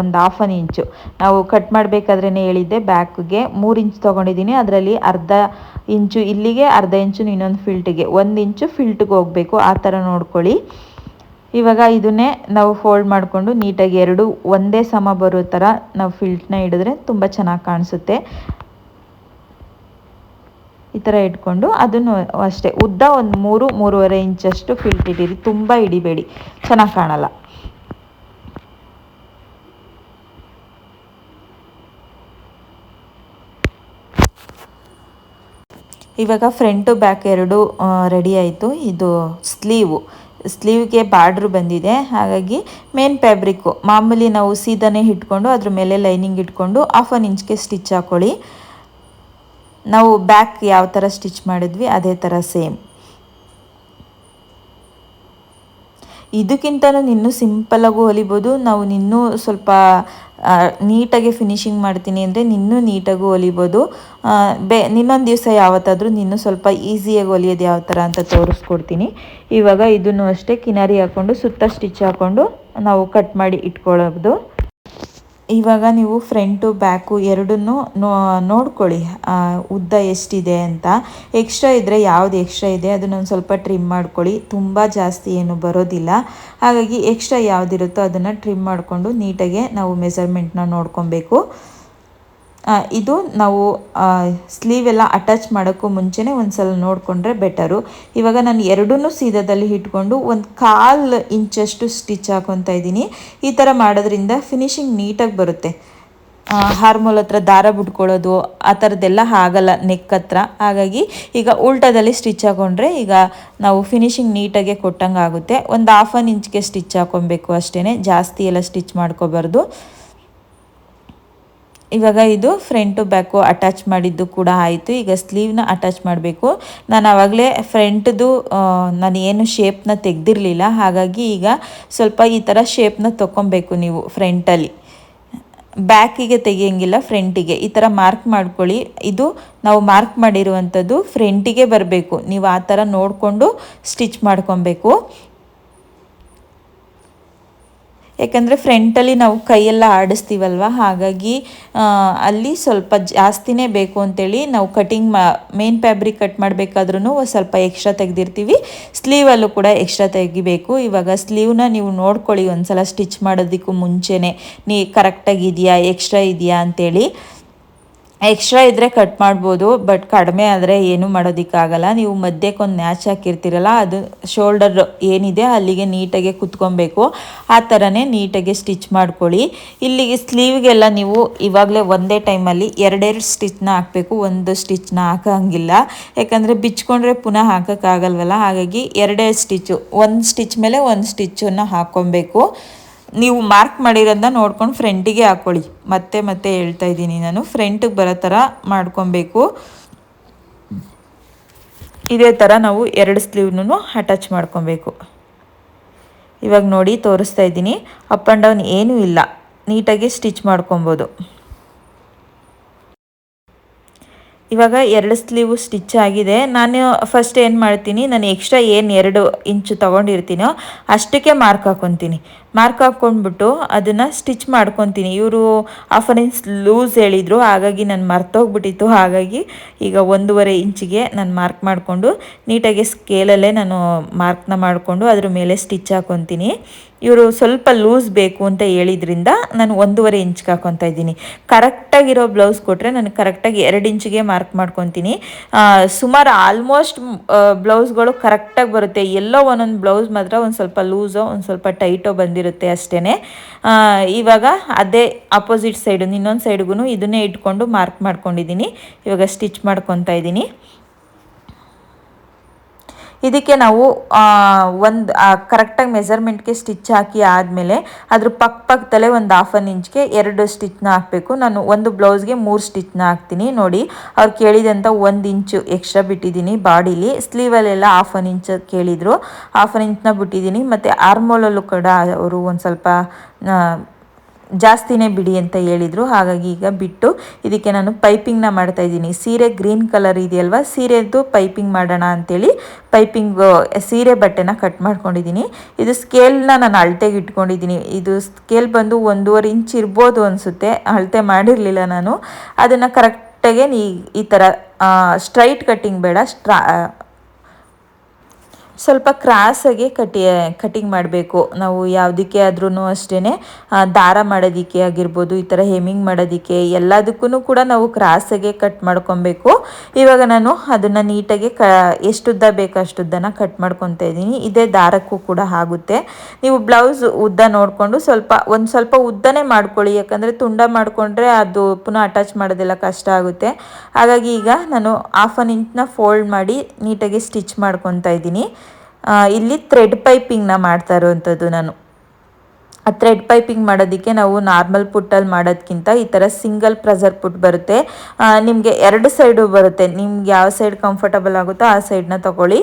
ಒಂದು ಹಾಫ್ ಅನ್ ಇಂಚು ನಾವು ಕಟ್ ಮಾಡಬೇಕಾದ್ರೇ ಹೇಳಿದ್ದೆ ಬ್ಯಾಕ್ಗೆ ಮೂರು ಇಂಚ್ ತೊಗೊಂಡಿದ್ದೀನಿ. ಅದರಲ್ಲಿ ಅರ್ಧ ಇಂಚು ಇಲ್ಲಿಗೆ, ಅರ್ಧ ಇಂಚು ಇನ್ನೊಂದು ಫಿಲ್ಟಿಗೆ ಒಂದು ಇಂಚು ಫಿಲ್ಟ್ಗೆ ಹೋಗಬೇಕು. ಆ ಥರ ನೋಡ್ಕೊಳ್ಳಿ. ಇವಾಗ ಇದನ್ನೇ ನಾವು ಫೋಲ್ಡ್ ಮಾಡಿಕೊಂಡು ನೀಟಾಗಿ ಎರಡು ಒಂದೇ ಸಮ ಬರೋ ಥರ ನಾವು ಫಿಲ್ಟ್ನ ಹಿಡಿದ್ರೆ ತುಂಬ ಚೆನ್ನಾಗಿ ಕಾಣಿಸುತ್ತೆ. ಈ ಥರ ಇಟ್ಕೊಂಡು ಅದನ್ನು ಅಷ್ಟೇ ಉದ್ದ ಒಂದು ಮೂರು, ಮೂರುವರೆ ಇಂಚಷ್ಟು ಫಿಲ್ಟ್ ಇಟ್ಟಿರಿ. ತುಂಬ ಹಿಡಿಬೇಡಿ ಚೆನ್ನಾಗಿ ಕಾಣಲ್ಲ. ಇವಾಗ ಫ್ರಂಟು ಬ್ಯಾಕ್ ಎರಡು ರೆಡಿ ಆಯಿತು. ಇದು ಸ್ಲೀವು ಸ್ಲೀವ್ಗೆ ಬಾರ್ಡ್ರ್ ಬಂದಿದೆ. ಹಾಗಾಗಿ ಮೇನ್ ಫ್ಯಾಬ್ರಿಕ್ಕು ಮಾಮೂಲಿ ನಾವು ಸೀದಾನೇ ಇಟ್ಕೊಂಡು ಅದ್ರ ಮೇಲೆ ಲೈನಿಂಗ್ ಇಟ್ಕೊಂಡು ಹಾಫ್ ಆನ್ ಇಂಚ್ಗೆ ಸ್ಟಿಚ್ ಹಾಕೊಳ್ಳಿ. ನಾವು ಬ್ಯಾಕ್ ಯಾವ ಥರ ಸ್ಟಿಚ್ ಮಾಡಿದ್ವಿ, ಅದೇ ಥರ ಸೇಮ್ ಇದಕ್ಕಿಂತ ಇನ್ನೂ ಸಿಂಪಲಾಗೂ ಹೊಲಿಬೋದು. ನಾವು ಇನ್ನೂ ಸ್ವಲ್ಪ ನೀಟಾಗಿ ಫಿನಿಶಿಂಗ್ ಮಾಡ್ತೀನಿ ಅಂದರೆ ನಿನ್ನೂ ನೀಟಾಗೂ ಹೊಲಿಬೋದು. ಬೆ ನಿನ್ನೊಂದು ದಿವಸ ಯಾವತ್ತಾದರೂ ನಿನ್ನೂ ಸ್ವಲ್ಪ ಈಸಿಯಾಗಿ ಹೊಲಿಯೋದು ಯಾವ ಥರ ಅಂತ ತೋರಿಸ್ಕೊಡ್ತೀನಿ. ಇವಾಗ ಇದನ್ನು ಅಷ್ಟೇ ಕಿನಾರಿ ಹಾಕ್ಕೊಂಡು ಸುತ್ತ ಸ್ಟಿಚ್ ಹಾಕ್ಕೊಂಡು ನಾವು ಕಟ್ ಮಾಡಿ ಇಟ್ಕೊಳ್ಳೋದು. ಇವಾಗ ನೀವು ಫ್ರಂಟು ಬ್ಯಾಕು ಎರಡನ್ನೂ ನೋಡ್ಕೊಳ್ಳಿ. ಉದ್ದ ಎಷ್ಟಿದೆ ಅಂತ. ಎಕ್ಸ್ಟ್ರಾ ಇದ್ದರೆ ಯಾವುದು ಎಕ್ಸ್ಟ್ರಾ ಇದೆ? ಅದನ್ನೊಂದು ಸ್ವಲ್ಪ ಟ್ರಿಮ್ ಮಾಡ್ಕೊಳ್ಳಿ. ತುಂಬ ಜಾಸ್ತಿ ಏನು ಬರೋದಿಲ್ಲ. ಹಾಗಾಗಿ ಎಕ್ಸ್ಟ್ರಾ ಯಾವುದಿರುತ್ತೋ ಅದನ್ನು ಟ್ರಿಮ್ ಮಾಡಿಕೊಂಡು ನೀಟಾಗೆ ನಾವು ಮೆಸರ್ಮೆಂಟ್ನ ನೋಡ್ಕೊಬೇಕು. ಇದು ನಾವು ಸ್ಲೀವ್ ಎಲ್ಲ ಅಟ್ಯಾಚ್ ಮಾಡೋಕ್ಕೂ ಮುಂಚೆನೇ ಒಂದು ಸಲ ನೋಡಿಕೊಂಡ್ರೆ ಬೆಟರು ಇವಾಗ ನಾನು ಎರಡೂ ಸೀದಾದಲ್ಲಿ ಇಟ್ಕೊಂಡು ಒಂದು ಕಾಲು ಇಂಚಷ್ಟು ಸ್ಟಿಚ್ ಹಾಕೊತಾ ಇದ್ದೀನಿ. ಈ ಥರ ಮಾಡೋದ್ರಿಂದ ಫಿನಿಶಿಂಗ್ ನೀಟಾಗಿ ಬರುತ್ತೆ. ಹಾರ್ಮೋಲ್ ಹತ್ರ ದಾರ ಬಿಟ್ಕೊಳ್ಳೋದು, ಆ ಥರದ್ದೆಲ್ಲ ಆಗಲ್ಲ ನೆಕ್ ಹತ್ರ. ಹಾಗಾಗಿ ಈಗ ಉಲ್ಟದಲ್ಲಿ ಸ್ಟಿಚ್ ಹಾಕೊಂಡ್ರೆ ಈಗ ನಾವು ಫಿನಿಶಿಂಗ್ ನೀಟಾಗೆ ಕೊಟ್ಟಂಗೆ ಆಗುತ್ತೆ ಒಂದು ಹಾಫ್ ಆನ್ ಇಂಚ್ಗೆ ಸ್ಟಿಚ್ ಹಾಕೊಬೇಕು ಅಷ್ಟೇ ಜಾಸ್ತಿ ಎಲ್ಲ ಸ್ಟಿಚ್ ಮಾಡ್ಕೋಬಾರ್ದು. ಇವಾಗ ಇದು ಫ್ರಂಟು ಬ್ಯಾಕು ಅಟ್ಯಾಚ್ ಮಾಡಿದ್ದು ಕೂಡ ಆಯಿತು. ಈಗ ಸ್ಲೀವ್ನ ಅಟ್ಯಾಚ್ ಮಾಡಬೇಕು. ನಾನು ಆವಾಗಲೇ ಫ್ರಂಟ್ದು ನಾನು ಏನು ಶೇಪ್ನ ತೆಗೆದಿರಲಿಲ್ಲ. ಹಾಗಾಗಿ ಈಗ ಸ್ವಲ್ಪ ಈ ಥರ ಶೇಪ್ನ ತೊಗೊಬೇಕು ನೀವು ಫ್ರಂಟಲ್ಲಿ ಬ್ಯಾಕಿಗೆ ತೆಗಿಯಂಗಿಲ್ಲ ಫ್ರಂಟಿಗೆ ಈ ಥರ ಮಾರ್ಕ್ ಮಾಡ್ಕೊಳ್ಳಿ. ಇದು ನಾವು ಮಾರ್ಕ್ ಮಾಡಿರುವಂಥದ್ದು ಫ್ರಂಟಿಗೆ ಬರಬೇಕು. ನೀವು ಆ ಥರ ನೋಡಿಕೊಂಡು ಸ್ಟಿಚ್ ಮಾಡ್ಕೊಬೇಕು. ಯಾಕಂದರೆ ಫ್ರಂಟಲ್ಲಿ ನಾವು ಕೈಯೆಲ್ಲ ಆಡಿಸ್ತೀವಲ್ವ? ಹಾಗಾಗಿ ಅಲ್ಲಿ ಸ್ವಲ್ಪ ಜಾಸ್ತಿನೇ ಬೇಕು ಅಂತೇಳಿ ನಾವು ಕಟಿಂಗ್ ಮಾ, ಮೇನ್ ಫ್ಯಾಬ್ರಿಕ್ ಕಟ್ ಮಾಡಬೇಕಾದ್ರೂ ಸ್ವಲ್ಪ ಎಕ್ಸ್ಟ್ರಾ ತೆಗೆದಿರ್ತೀವಿ. ಸ್ಲೀವಲ್ಲೂ ಕೂಡ ಎಕ್ಸ್ಟ್ರಾ ತೆಗಿಬೇಕು. ಇವಾಗ ಸ್ಲೀವ್ನ ನೀವು ನೋಡ್ಕೊಳ್ಳಿ, ಒಂದ್ಸಲ ಸ್ಟಿಚ್ ಮಾಡೋದಕ್ಕೂ ಮುಂಚೆನೇ. ನೀ ಕರೆಕ್ಟಾಗಿದೆಯಾ ಎಕ್ಸ್ಟ್ರಾ ಇದೆಯಾ ಅಂತೇಳಿ. ಎಕ್ಸ್ಟ್ರಾ ಇದ್ದರೆ ಕಟ್ ಮಾಡ್ಬೋದು ಬಟ್ ಕಡಿಮೆ ಆದರೆ ಏನೂ ಮಾಡೋದಕ್ಕಾಗಲ್ಲ. ನೀವು ಮಧ್ಯಕ್ಕೊಂದು ನ್ಯಾಚ್ ಹಾಕಿರ್ತೀರಲ್ಲ, ಅದು ಶೋಲ್ಡರ್ ಏನಿದೆ, ಅಲ್ಲಿಗೆ ನೀಟಾಗಿ ಕುತ್ಕೊಬೇಕು. ಆ ಥರನೇ ನೀಟಾಗಿ ಸ್ಟಿಚ್ ಮಾಡ್ಕೊಳ್ಳಿ. ಇಲ್ಲಿಗೆ ಸ್ಲೀವ್ಗೆಲ್ಲ ನೀವು ಇವಾಗಲೇ ಒಂದೇ ಟೈಮಲ್ಲಿ ಎರಡೆರಡು ಸ್ಟಿಚ್ನ ಹಾಕಬೇಕು, ಒಂದು ಸ್ಟಿಚ್ನ ಹಾಕೋಂಗಿಲ್ಲ. ಯಾಕಂದರೆ ಬಿಚ್ಕೊಂಡ್ರೆ ಪುನಃ ಹಾಕೋಕ್ಕಾಗಲ್ವಲ್ಲ, ಹಾಗಾಗಿ ಎರಡೇ ಸ್ಟಿಚ್ಚು ಒಂದು ಸ್ಟಿಚ್ ಮೇಲೆ ಒಂದು ಸ್ಟಿಚ್ಚನ್ನು ಹಾಕ್ಕೊಬೇಕು. ನೀವು ಮಾರ್ಕ್ ಮಾಡಿರೋದನ್ನ ನೋಡ್ಕೊಂಡು ಫ್ರಂಟಿಗೆ ಹಾಕೊಳ್ಳಿ. ಮತ್ತೆ ಮತ್ತೆ ಹೇಳ್ತಾ ಇದ್ದೀನಿ ನಾನು. ಫ್ರಂಟಿಗೆ ಬರೋ ಥರ ಮಾಡ್ಕೊಬೇಕು. ಇದೇ ಥರ ನಾವು ಎರಡು ಸ್ಲೀವ್ನೂ ಅಟ್ಯಾಚ್ ಮಾಡ್ಕೊಬೇಕು. ಇವಾಗ ನೋಡಿ ತೋರಿಸ್ತಾ ಇದ್ದೀನಿ. ಅಪ್ ಆ್ಯಂಡ್ ಡೌನ್ ಏನೂ ಇಲ್ಲ. ನೀಟಾಗಿ ಸ್ಟಿಚ್ ಮಾಡ್ಕೊಬೋದು. ಇವಾಗ ಎರಡು ಸ್ಲೀವು ಸ್ಟಿಚ್ ಆಗಿದೆ. ನಾನು ಫಸ್ಟ್ ಏನು ಮಾಡ್ತೀನಿ? ನಾನು ಎಕ್ಸ್ಟ್ರಾ ಏನು ಎರಡು ಇಂಚು ತೊಗೊಂಡಿರ್ತೀನೋ ಅಷ್ಟಕ್ಕೆ ಮಾರ್ಕ್ ಹಾಕೊತೀನಿ. ಮಾರ್ಕ್ ಹಾಕ್ಕೊಂಡ್ಬಿಟ್ಟು ಅದನ್ನು ಸ್ಟಿಚ್ ಮಾಡ್ಕೊತೀನಿ. ಇವರು ಹಾಫ್ ಅನ್ ಇಂಚ್ ಲೂಸ್ ಹೇಳಿದರು. ಹಾಗಾಗಿ ನಾನು ಮರ್ತೋಗ್ಬಿಟ್ಟಿತ್ತು. ಹಾಗಾಗಿ ಈಗ ಒಂದೂವರೆ ಇಂಚಿಗೆ ನಾನು ಮಾರ್ಕ್ ಮಾಡಿಕೊಂಡು ನೀಟಾಗಿ ಸ್ಕೇಲಲ್ಲೇ ನಾನು ಮಾರ್ಕ್ನ ಮಾಡಿಕೊಂಡು ಅದ್ರ ಮೇಲೆ ಸ್ಟಿಚ್ ಹಾಕೊತೀನಿ. ಇವರು ಸ್ವಲ್ಪ ಲೂಸ್ ಬೇಕು ಅಂತ ಹೇಳಿದ್ರಿಂದ ನಾನು ಒಂದೂವರೆ ಇಂಚ್ಗೆ ಹಾಕೊತಾ ಇದ್ದೀನಿ. ಕರೆಕ್ಟಾಗಿರೋ ಬ್ಲೌಸ್ ಕೊಟ್ಟರೆ ನಾನು ಕರೆಕ್ಟಾಗಿ ಎರಡು ಇಂಚಿಗೆ ಮಾರ್ಕ್ ಮಾಡ್ಕೊತೀನಿ. ಸುಮಾರು ಆಲ್ಮೋಸ್ಟ್ ಬ್ಲೌಸ್ಗಳು ಕರೆಕ್ಟಾಗಿ ಬರುತ್ತೆ. ಎಲ್ಲೋ ಒಂದೊಂದು ಬ್ಲೌಸ್ ಮಾತ್ರ ಒಂದು ಸ್ವಲ್ಪ ಲೂಸೋ ಒಂದು ಸ್ವಲ್ಪ ಟೈಟೋ ಬಂದಿರುತ್ತೆ ಅಷ್ಟೇ ಇವಾಗ ಅದೇ ಅಪೋಸಿಟ್ ಸೈಡು ಇನ್ನೊಂದು ಸೈಡ್ಗೂ ಇದನ್ನೇ ಇಟ್ಕೊಂಡು ಮಾರ್ಕ್ ಮಾಡ್ಕೊಂಡಿದ್ದೀನಿ. ಇವಾಗ ಸ್ಟಿಚ್ ಮಾಡ್ಕೊತಾ ಇದ್ದೀನಿ. ಇದಕ್ಕೆ ನಾವು ಒಂದು ಕರೆಕ್ಟಾಗಿ ಮೆಸರ್ಮೆಂಟ್ಗೆ ಸ್ಟಿಚ್ ಹಾಕಿ ಆದಮೇಲೆ ಅದ್ರ ಪಕ್ಕ ಪಕ್ಕದಲ್ಲೇ ಒಂದು ಹಾಫ್ ಅನ್ ಇಂಚ್ಗೆ ಎರಡು ಸ್ಟಿಚ್ನ ಹಾಕಬೇಕು. ನಾನು ಒಂದು ಬ್ಲೌಸ್ಗೆ ಮೂರು ಸ್ಟಿಚ್ನ ಹಾಕ್ತೀನಿ. ನೋಡಿ, ಅವ್ರು ಕೇಳಿದಂಥ ಒಂದು ಇಂಚು ಎಕ್ಸ್ಟ್ರಾ ಬಿಟ್ಟಿದ್ದೀನಿ ಬಾಡಿಲಿ. ಸ್ಲೀವಲ್ಲೆಲ್ಲ ಹಾಫ್ ಅನ್ ಇಂಚ್ ಕೇಳಿದರು. ಹಾಫ್ ಅನ್ ಇಂಚ್ನ ಬಿಟ್ಟಿದ್ದೀನಿ. ಮತ್ತು ಆರ್ಮೋಲಲ್ಲೂ ಕೂಡ ಅವರು ಒಂದು ಸ್ವಲ್ಪ ಜಾಸ್ತಿನೇ ಬಿಡಿ ಅಂತ ಹೇಳಿದರು. ಹಾಗಾಗಿ ಈಗ ಬಿಟ್ಟು ಇದಕ್ಕೆ ನಾನು ಪೈಪಿಂಗ್ನ ಮಾಡ್ತಾ ಇದ್ದೀನಿ. ಸೀರೆ ಗ್ರೀನ್ ಕಲರ್ ಇದೆಯಲ್ವ? ಸೀರೆದು ಪೈಪಿಂಗ್ ಮಾಡೋಣ ಅಂತೇಳಿ ಪೈಪಿಂಗ್ ಸೀರೆ ಬಟ್ಟೆನ ಕಟ್ ಮಾಡ್ಕೊಂಡಿದ್ದೀನಿ. ಇದು ಸ್ಕೇಲ್ನ ನಾನು ಅಳತೆಗೆ ಇಟ್ಕೊಂಡಿದ್ದೀನಿ. ಇದು ಸ್ಕೇಲ್ ಬಂದು ಒಂದೂವರೆ ಇಂಚ್ ಇರ್ಬೋದು ಅನಿಸುತ್ತೆ. ಅಳತೆ ಮಾಡಿರಲಿಲ್ಲ ನಾನು. ಅದನ್ನು ಕರೆಕ್ಟಾಗೆ ಈ ಥರ ಸ್ಟ್ರೈಟ್ ಕಟ್ಟಿಂಗ್ ಬೇಡ. ಸ್ಟ್ರಾ ಸ್ವಲ್ಪ ಕ್ರಾಸಾಗಿ ಕಟ್ಟಿ ಕಟಿಂಗ್ ಮಾಡಬೇಕು. ನಾವು ಯಾವುದಕ್ಕೆ ಆದ್ರೂ ಅಷ್ಟೇ ದಾರ ಮಾಡೋದಕ್ಕೆ ಆಗಿರ್ಬೋದು, ಈ ಥರ ಹೆಮಿಂಗ್ ಮಾಡೋದಕ್ಕೆ ಎಲ್ಲದಕ್ಕೂ ಕೂಡ ನಾವು ಕ್ರಾಸಾಗೆ ಕಟ್ ಮಾಡ್ಕೊಬೇಕು. ಇವಾಗ ನಾನು ಅದನ್ನು ನೀಟಾಗಿ ಕ, ಎಷ್ಟುದ್ದ ಬೇಕು ಅಷ್ಟುದ್ದನ ಕಟ್ ಮಾಡ್ಕೊತಾ ಇದ್ದೀನಿ. ಇದೇ ದಾರಕ್ಕೂ ಕೂಡ ಆಗುತ್ತೆ. ನೀವು ಬ್ಲೌಸ್ ಉದ್ದ ನೋಡಿಕೊಂಡು ಸ್ವಲ್ಪ, ಒಂದು ಸ್ವಲ್ಪ ಉದ್ದನೇ ಮಾಡ್ಕೊಳ್ಳಿ. ಯಾಕಂದರೆ ತುಂಡ ಮಾಡಿಕೊಂಡ್ರೆ ಅದು ಪುನಃ ಅಟ್ಯಾಚ್ ಮಾಡೋದೆಲ್ಲ ಕಷ್ಟ ಆಗುತ್ತೆ. ಹಾಗಾಗಿ ಈಗ ನಾನು ಹಾಫ್ ಆನ್ ಇಂಚ್ನ ಫೋಲ್ಡ್ ಮಾಡಿ ನೀಟಾಗಿ ಸ್ಟಿಚ್ ಮಾಡ್ಕೊತಾ ಇದ್ದೀನಿ. ಇಲ್ಲಿ ಥ್ರೆಡ್ ಪೈಪಿಂಗ್ನ ಮಾಡ್ತಾ ಇರೋವಂಥದ್ದು ನಾನು. ಆ ಥ್ರೆಡ್ ಪೈಪಿಂಗ್ ಮಾಡೋದಕ್ಕೆ ನಾವು ನಾರ್ಮಲ್ ಪುಟ್ಟಲ್ಲಿ ಮಾಡೋದಕ್ಕಿಂತ ಈ ಥರ ಸಿಂಗಲ್ ಪ್ರೆಸರ್ ಪುಟ್ ಬರುತ್ತೆ. ನಿಮಗೆ ಎರಡು ಸೈಡು ಬರುತ್ತೆ. ನಿಮ್ಗೆ ಯಾವ ಸೈಡ್ ಕಂಫರ್ಟಬಲ್ ಆಗುತ್ತೋ ಆ ಸೈಡ್ನ ತಗೊಳ್ಳಿ.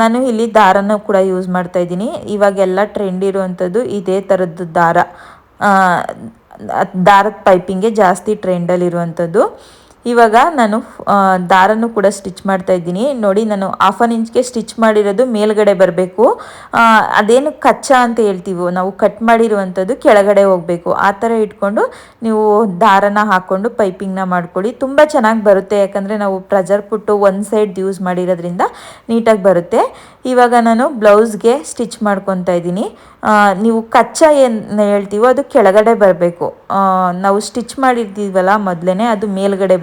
ನಾನು ಇಲ್ಲಿ ದಾರನ ಕೂಡ ಯೂಸ್ ಮಾಡ್ತಾ ಇದ್ದೀನಿ. ಇವಾಗೆಲ್ಲ ಟ್ರೆಂಡ್ ಇರುವಂಥದ್ದು ಇದೇ ಥರದ್ದು ದಾರ. ದಾರದ ಪೈಪಿಂಗೇ ಜಾಸ್ತಿ ಟ್ರೆಂಡಲ್ಲಿರುವಂಥದ್ದು ಇವಾಗ ನಾನು ದಾರನೂ ಕೂಡ ಸ್ಟಿಚ್ ಮಾಡ್ತಾ ಇದ್ದೀನಿ. ನೋಡಿ, ನಾನು ಹಾಫ್ ಆನ್ ಇಂಚ್ಗೆ ಸ್ಟಿಚ್ ಮಾಡಿರೋದು ಮೇಲ್ಗಡೆ ಬರಬೇಕು. ಅದೇನು ಕಚ್ಚಾ ಅಂತ ಹೇಳ್ತೀವೋ, ನಾವು ಕಟ್ ಮಾಡಿರುವಂಥದ್ದು ಕೆಳಗಡೆ ಹೋಗಬೇಕು. ಆ ಥರ ಇಟ್ಕೊಂಡು ನೀವು ದಾರನ ಹಾಕ್ಕೊಂಡು ಪೈಪಿಂಗ್ನ ಮಾಡ್ಕೊಳ್ಳಿ. ತುಂಬ ಚೆನ್ನಾಗಿ ಬರುತ್ತೆ, ಯಾಕಂದರೆ ನಾವು ಪ್ರೆಜರ್ ಪುಟ್ಟು ಒಂದು ಸೈಡ್ ಯೂಸ್ ಮಾಡಿರೋದ್ರಿಂದ ನೀಟಾಗಿ ಬರುತ್ತೆ. ಇವಾಗ ನಾನು ಬ್ಲೌಸ್ಗೆ ಸ್ಟಿಚ್ ಮಾಡ್ಕೊತಾ ಇದ್ದೀನಿ. ನೀವು ಕಚ್ಚಾ ಏನು ಹೇಳ್ತೀವೋ, ಅದು ಕೆಳಗಡೆ ಬರಬೇಕು. ನಾವು ಸ್ಟಿಚ್ ಮಾಡಿರ್ತೀವಲ್ಲ ಮೊದಲೇ ಅದು ಮೇಲ್ಗಡೆ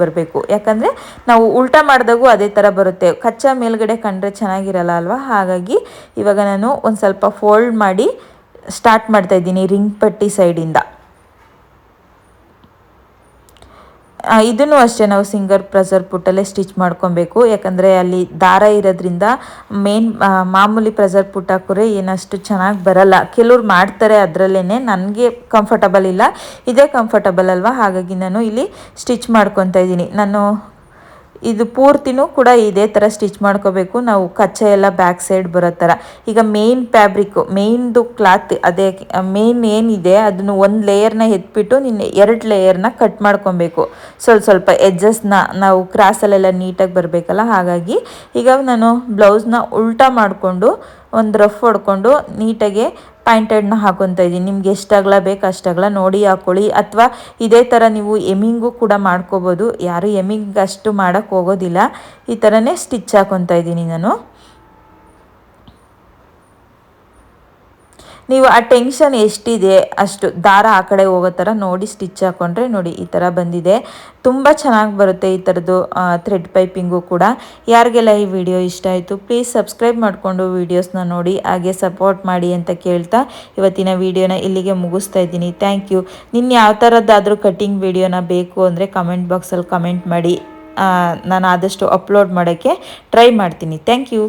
ಯಾಕಂದರೆ ನಾವು ಉಲ್ಟಾ ಮಾಡಿದಾಗೂ ಅದೇ ಥರ ಬರುತ್ತೆ. ಕಚ್ಚಾ ಮೇಲ್ಗಡೆ ಕಂಡ್ರೆ ಚೆನ್ನಾಗಿರಲ್ಲ ಅಲ್ವಾ? ಹಾಗಾಗಿ ಇವಾಗ ನಾನು ಒಂದು ಸ್ವಲ್ಪ ಫೋಲ್ಡ್ ಮಾಡಿ ಸ್ಟಾರ್ಟ್ ಮಾಡ್ತಾ ಇದ್ದೀನಿ ರಿಂಗ್ ಪಟ್ಟಿ ಸೈಡಿಂದ ಇದನ್ನು ಅಷ್ಟೇ ನಾವು ಸಿಂಗರ್ ಪ್ರೆಸರ್ ಪುಟ್ಟಲ್ಲೇ ಸ್ಟಿಚ್ ಮಾಡ್ಕೊಬೇಕು. ಯಾಕಂದರೆ ಅಲ್ಲಿ ದಾರ ಇರೋದ್ರಿಂದ ಮೇನ್ ಮಾಮೂಲಿ ಪ್ರೆಸರ್ ಪುಟ್ ಹಾಕೋರೆ ಏನಷ್ಟು ಚೆನ್ನಾಗಿ ಬರಲ್ಲ. ಕೆಲವ್ರು ಮಾಡ್ತಾರೆ ಅದರಲ್ಲೇ ನನಗೆ ಕಂಫರ್ಟಬಲ್ ಇಲ್ಲ. ಇದೇ ಕಂಫರ್ಟಬಲ್ ಅಲ್ವಾ? ಹಾಗಾಗಿ ನಾನು ಇಲ್ಲಿ ಸ್ಟಿಚ್ ಮಾಡ್ಕೊತಾ ಇದ್ದೀನಿ. ನಾನು ಇದು ಪೂರ್ತಿನೂ ಕೂಡ ಇದೇ ಥರ ಸ್ಟಿಚ್ ಮಾಡ್ಕೋಬೇಕು. ನಾವು ಕಚ್ಚೆ ಎಲ್ಲ ಬ್ಯಾಕ್ ಸೈಡ್ ಬರೋ ಥರ ಈಗ ಮೇನ್ ಫ್ಯಾಬ್ರಿಕ್ಕು ಮೇಯ್ನ್ದು ಕ್ಲಾತ್ ಅದೇ, ಮೇನ್ ಏನಿದೆ ಅದನ್ನು ಒಂದು ಲೇಯರ್ನ ಎತ್ಬಿಟ್ಟು ನಿನ್ನ ಎರಡು ಲೇಯರ್ನ ಕಟ್ ಮಾಡ್ಕೊಬೇಕು. ಸ್ವಲ್ಪ ಸ್ವಲ್ಪ ಎಜ್ಜಸ್ನ ನಾವು ಕ್ರಾಸಲ್ಲೆಲ್ಲ ನೀಟಾಗಿ ಬರಬೇಕಲ್ಲ, ಹಾಗಾಗಿ ಈಗ ನಾನು ಬ್ಲೌಸ್ನ ಉಲ್ಟಾ ಮಾಡಿಕೊಂಡು, ಒಂದು ರಫ್ ಹೊಡ್ಕೊಂಡು ನೀಟಾಗಿ ಪ್ಯಾಂಟೆಡ್ನ ಹಾಕೊತಾ ಇದ್ದೀನಿ. ನಿಮ್ಗೆ ಎಷ್ಟು ಬೇಕು ಅಷ್ಟಾಗಲ ನೋಡಿ ಹಾಕೊಳ್ಳಿ. ಅಥವಾ ಇದೇ ಥರ ನೀವು ಎಮಿಂಗು ಕೂಡ ಮಾಡ್ಕೋಬೋದು. ಯಾರು ಎಮಿಂಗ್ ಅಷ್ಟು ಮಾಡೋಕ್ಕೆ ಹೋಗೋದಿಲ್ಲ. ಈ ಥರನೇ ಸ್ಟಿಚ್ ಹಾಕೊತಾ ಇದ್ದೀನಿ ನಾನು. ನೀವು ಆ ಟೆನ್ಷನ್ ಎಷ್ಟಿದೆ, ಅಷ್ಟು ದಾರ ಆ ಕಡೆ ಹೋಗೋ ಥರ ನೋಡಿ ಸ್ಟಿಚ್ ಹಾಕ್ಕೊಂಡ್ರೆ ನೋಡಿ ಈ ಥರ ಬಂದಿದೆ. ತುಂಬ ಚೆನ್ನಾಗಿ ಬರುತ್ತೆ ಈ ಥರದ್ದು ಥ್ರೆಡ್ ಪೈಪಿಂಗು ಕೂಡ. ಯಾರಿಗೆಲ್ಲ ಈ ವಿಡಿಯೋ ಇಷ್ಟ ಆಯಿತು ಪ್ಲೀಸ್ ಸಬ್ಸ್ಕ್ರೈಬ್ ಮಾಡಿಕೊಂಡು ವೀಡಿಯೋಸ್ನ ನೋಡಿ, ಹಾಗೆ ಸಪೋರ್ಟ್ ಮಾಡಿ ಅಂತ ಕೇಳ್ತಾ ಇವತ್ತಿನ ವಿಡಿಯೋನ ಇಲ್ಲಿಗೆ ಮುಗಿಸ್ತಾ ಇದ್ದೀನಿ. ಥ್ಯಾಂಕ್ ಯು ನಿನ್ನ ಯಾವ ಥರದ್ದಾದರೂ ಕಟ್ಟಿಂಗ್ ವಿಡಿಯೋನ ಬೇಕು ಅಂದರೆ ಕಮೆಂಟ್ ಬಾಕ್ಸಲ್ಲಿ ಕಮೆಂಟ್ ಮಾಡಿ ನಾನು ಆದಷ್ಟು ಅಪ್ಲೋಡ್ ಮಾಡೋಕ್ಕೆ ಟ್ರೈ ಮಾಡ್ತೀನಿ. Thank you